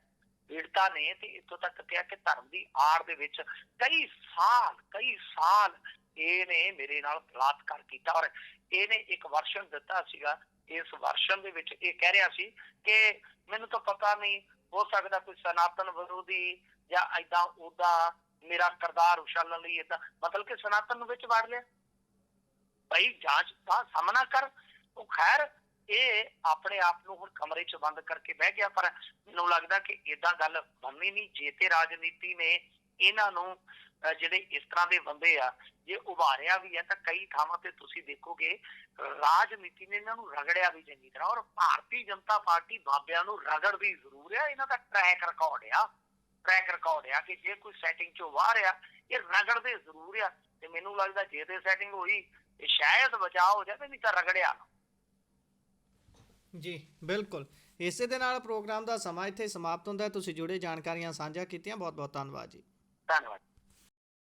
ਪੀੜਤਾ ਨੇ ਤੇ ਇੱਥੋਂ ਤੱਕ ਕਿਹਾ ਕਿ ਧਰਮ ਦੀ ਆੜ ਦੇ ਵਿੱਚ ਕਈ ਸਾਲ ਕਈ ਸਾਲ ਇਹਨੇ ਮੇਰੇ ਨਾਲ ਬਲਾਤਕਾਰ ਕੀਤਾ ਔਰ ਇਹਨੇ ਇੱਕ ਵਰਸ਼ਨ ਦਿੱਤਾ ਸੀਗਾ। ਇਸ ਵਰਸ਼ਨ ਦੇ ਵਿੱਚ ਇਹ ਕਹਿ ਰਿਹਾ ਸੀ ਕਿ ਮੈਨੂੰ ਤਾਂ ਪਤਾ ਨਹੀਂ, ਹੋ ਸਕਦਾ ਕੋਈ ਸਨਾਤਨ ਵਿਰੋਧੀ ਜਾਂ ਐਦਾਂ ਉਹਦਾ ਮੇਰਾ ਕਰਦਾਰ ਉਛਾਲਣ ਲਈ ਏਦਾਂ, ਮਤਲਬ ਕਿ ਸਨਾਤਨ ਨੂੰ ਵਿੱਚ ਵਾੜ ਲਿਆ। ਭਾਈ ਜਾਂਚ ਦਾ ਸਾਹਮਣਾ ਕਰ। ਉਹ ਖੈਰ ਇਹ ਆਪਣੇ ਆਪ ਨੂੰ ਹੁਣ ਕਮਰੇ 'ਚ ਬੰਦ ਕਰਕੇ ਬਹਿ ਗਿਆ, ਪਰ ਮੈਨੂੰ ਲੱਗਦਾ ਕਿ ਇਦਾਂ ਗੱਲ ਬੰਨੀ ਨਹੀਂ, ਜੇ ਤੇ ਰਾਜਨੀਤੀ ਨੇ ਇਹਨਾਂ ਨੂੰ ਜਿਹੜੇ ਇਸ ਤਰ੍ਹਾਂ ਦੇ ਬੰਦੇ ਆ, ਜੇ ਉਭਾਰਿਆ ਵੀ ਹੈ ਤਾਂ ਕਈ ਥਾਵਾਂ ਤੇ ਤੁਸੀਂ ਦੇਖੋਗੇ ਰਾਜਨੀਤੀ ਨੇ ਇਹਨਾਂ ਨੂੰ ਰਗੜਿਆ ਵੀ ਚੰਗੀ ਤਰ੍ਹਾਂ, ਔਰ ਭਾਰਤੀ ਜਨਤਾ ਪਾਰਟੀ ਬਾਬਿਆਂ ਨੂੰ ਰਗੜਦੀ ਜ਼ਰੂਰ ਆ, ਇਹਨਾਂ ਦਾ ਟਰੈਕ ਰਿਕਾਰਡ ਆ ਟਰੈਕ ਰਿਕਾਰਡ ਆ ਕਿ ਜੇ ਕੋਈ ਸੈਟਿੰਗ ਚੋਂ ਬਾਹਰ ਆ, ਇਹ ਰਗੜਦੇ ਜ਼ਰੂਰ ਆ, ਤੇ ਮੈਨੂੰ ਲੱਗਦਾ ਜੇ ਤੇ ਸੈਟਿੰਗ ਹੋਈ, ਤੇ ਸ਼ਾਇਦ ਬਚਾਅ ਹੋ ਜਾਵੇ, ਨਹੀਂ ਤਾਂ ਰਗੜਿਆ ਨਾ।
ਜੀ, ਬਿਲਕੁਲ। ਇਸੇ ਦੇ ਨਾਲ ਪ੍ਰੋਗਰਾਮ ਦਾ ਸਮਾਂ ਇੱਥੇ ਸਮਾਪਤ ਹੁੰਦਾ ਹੈ। ਤੁਸੀਂ ਜੁੜੇ ਜਾਣਕਾਰੀਆਂ ਸਾਂਝਾ ਕੀਤੀਆਂ। ਬਹੁਤ ਬਹੁਤ ਧੰਨਵਾਦ ਜੀ।
ਧੰਨਵਾਦ।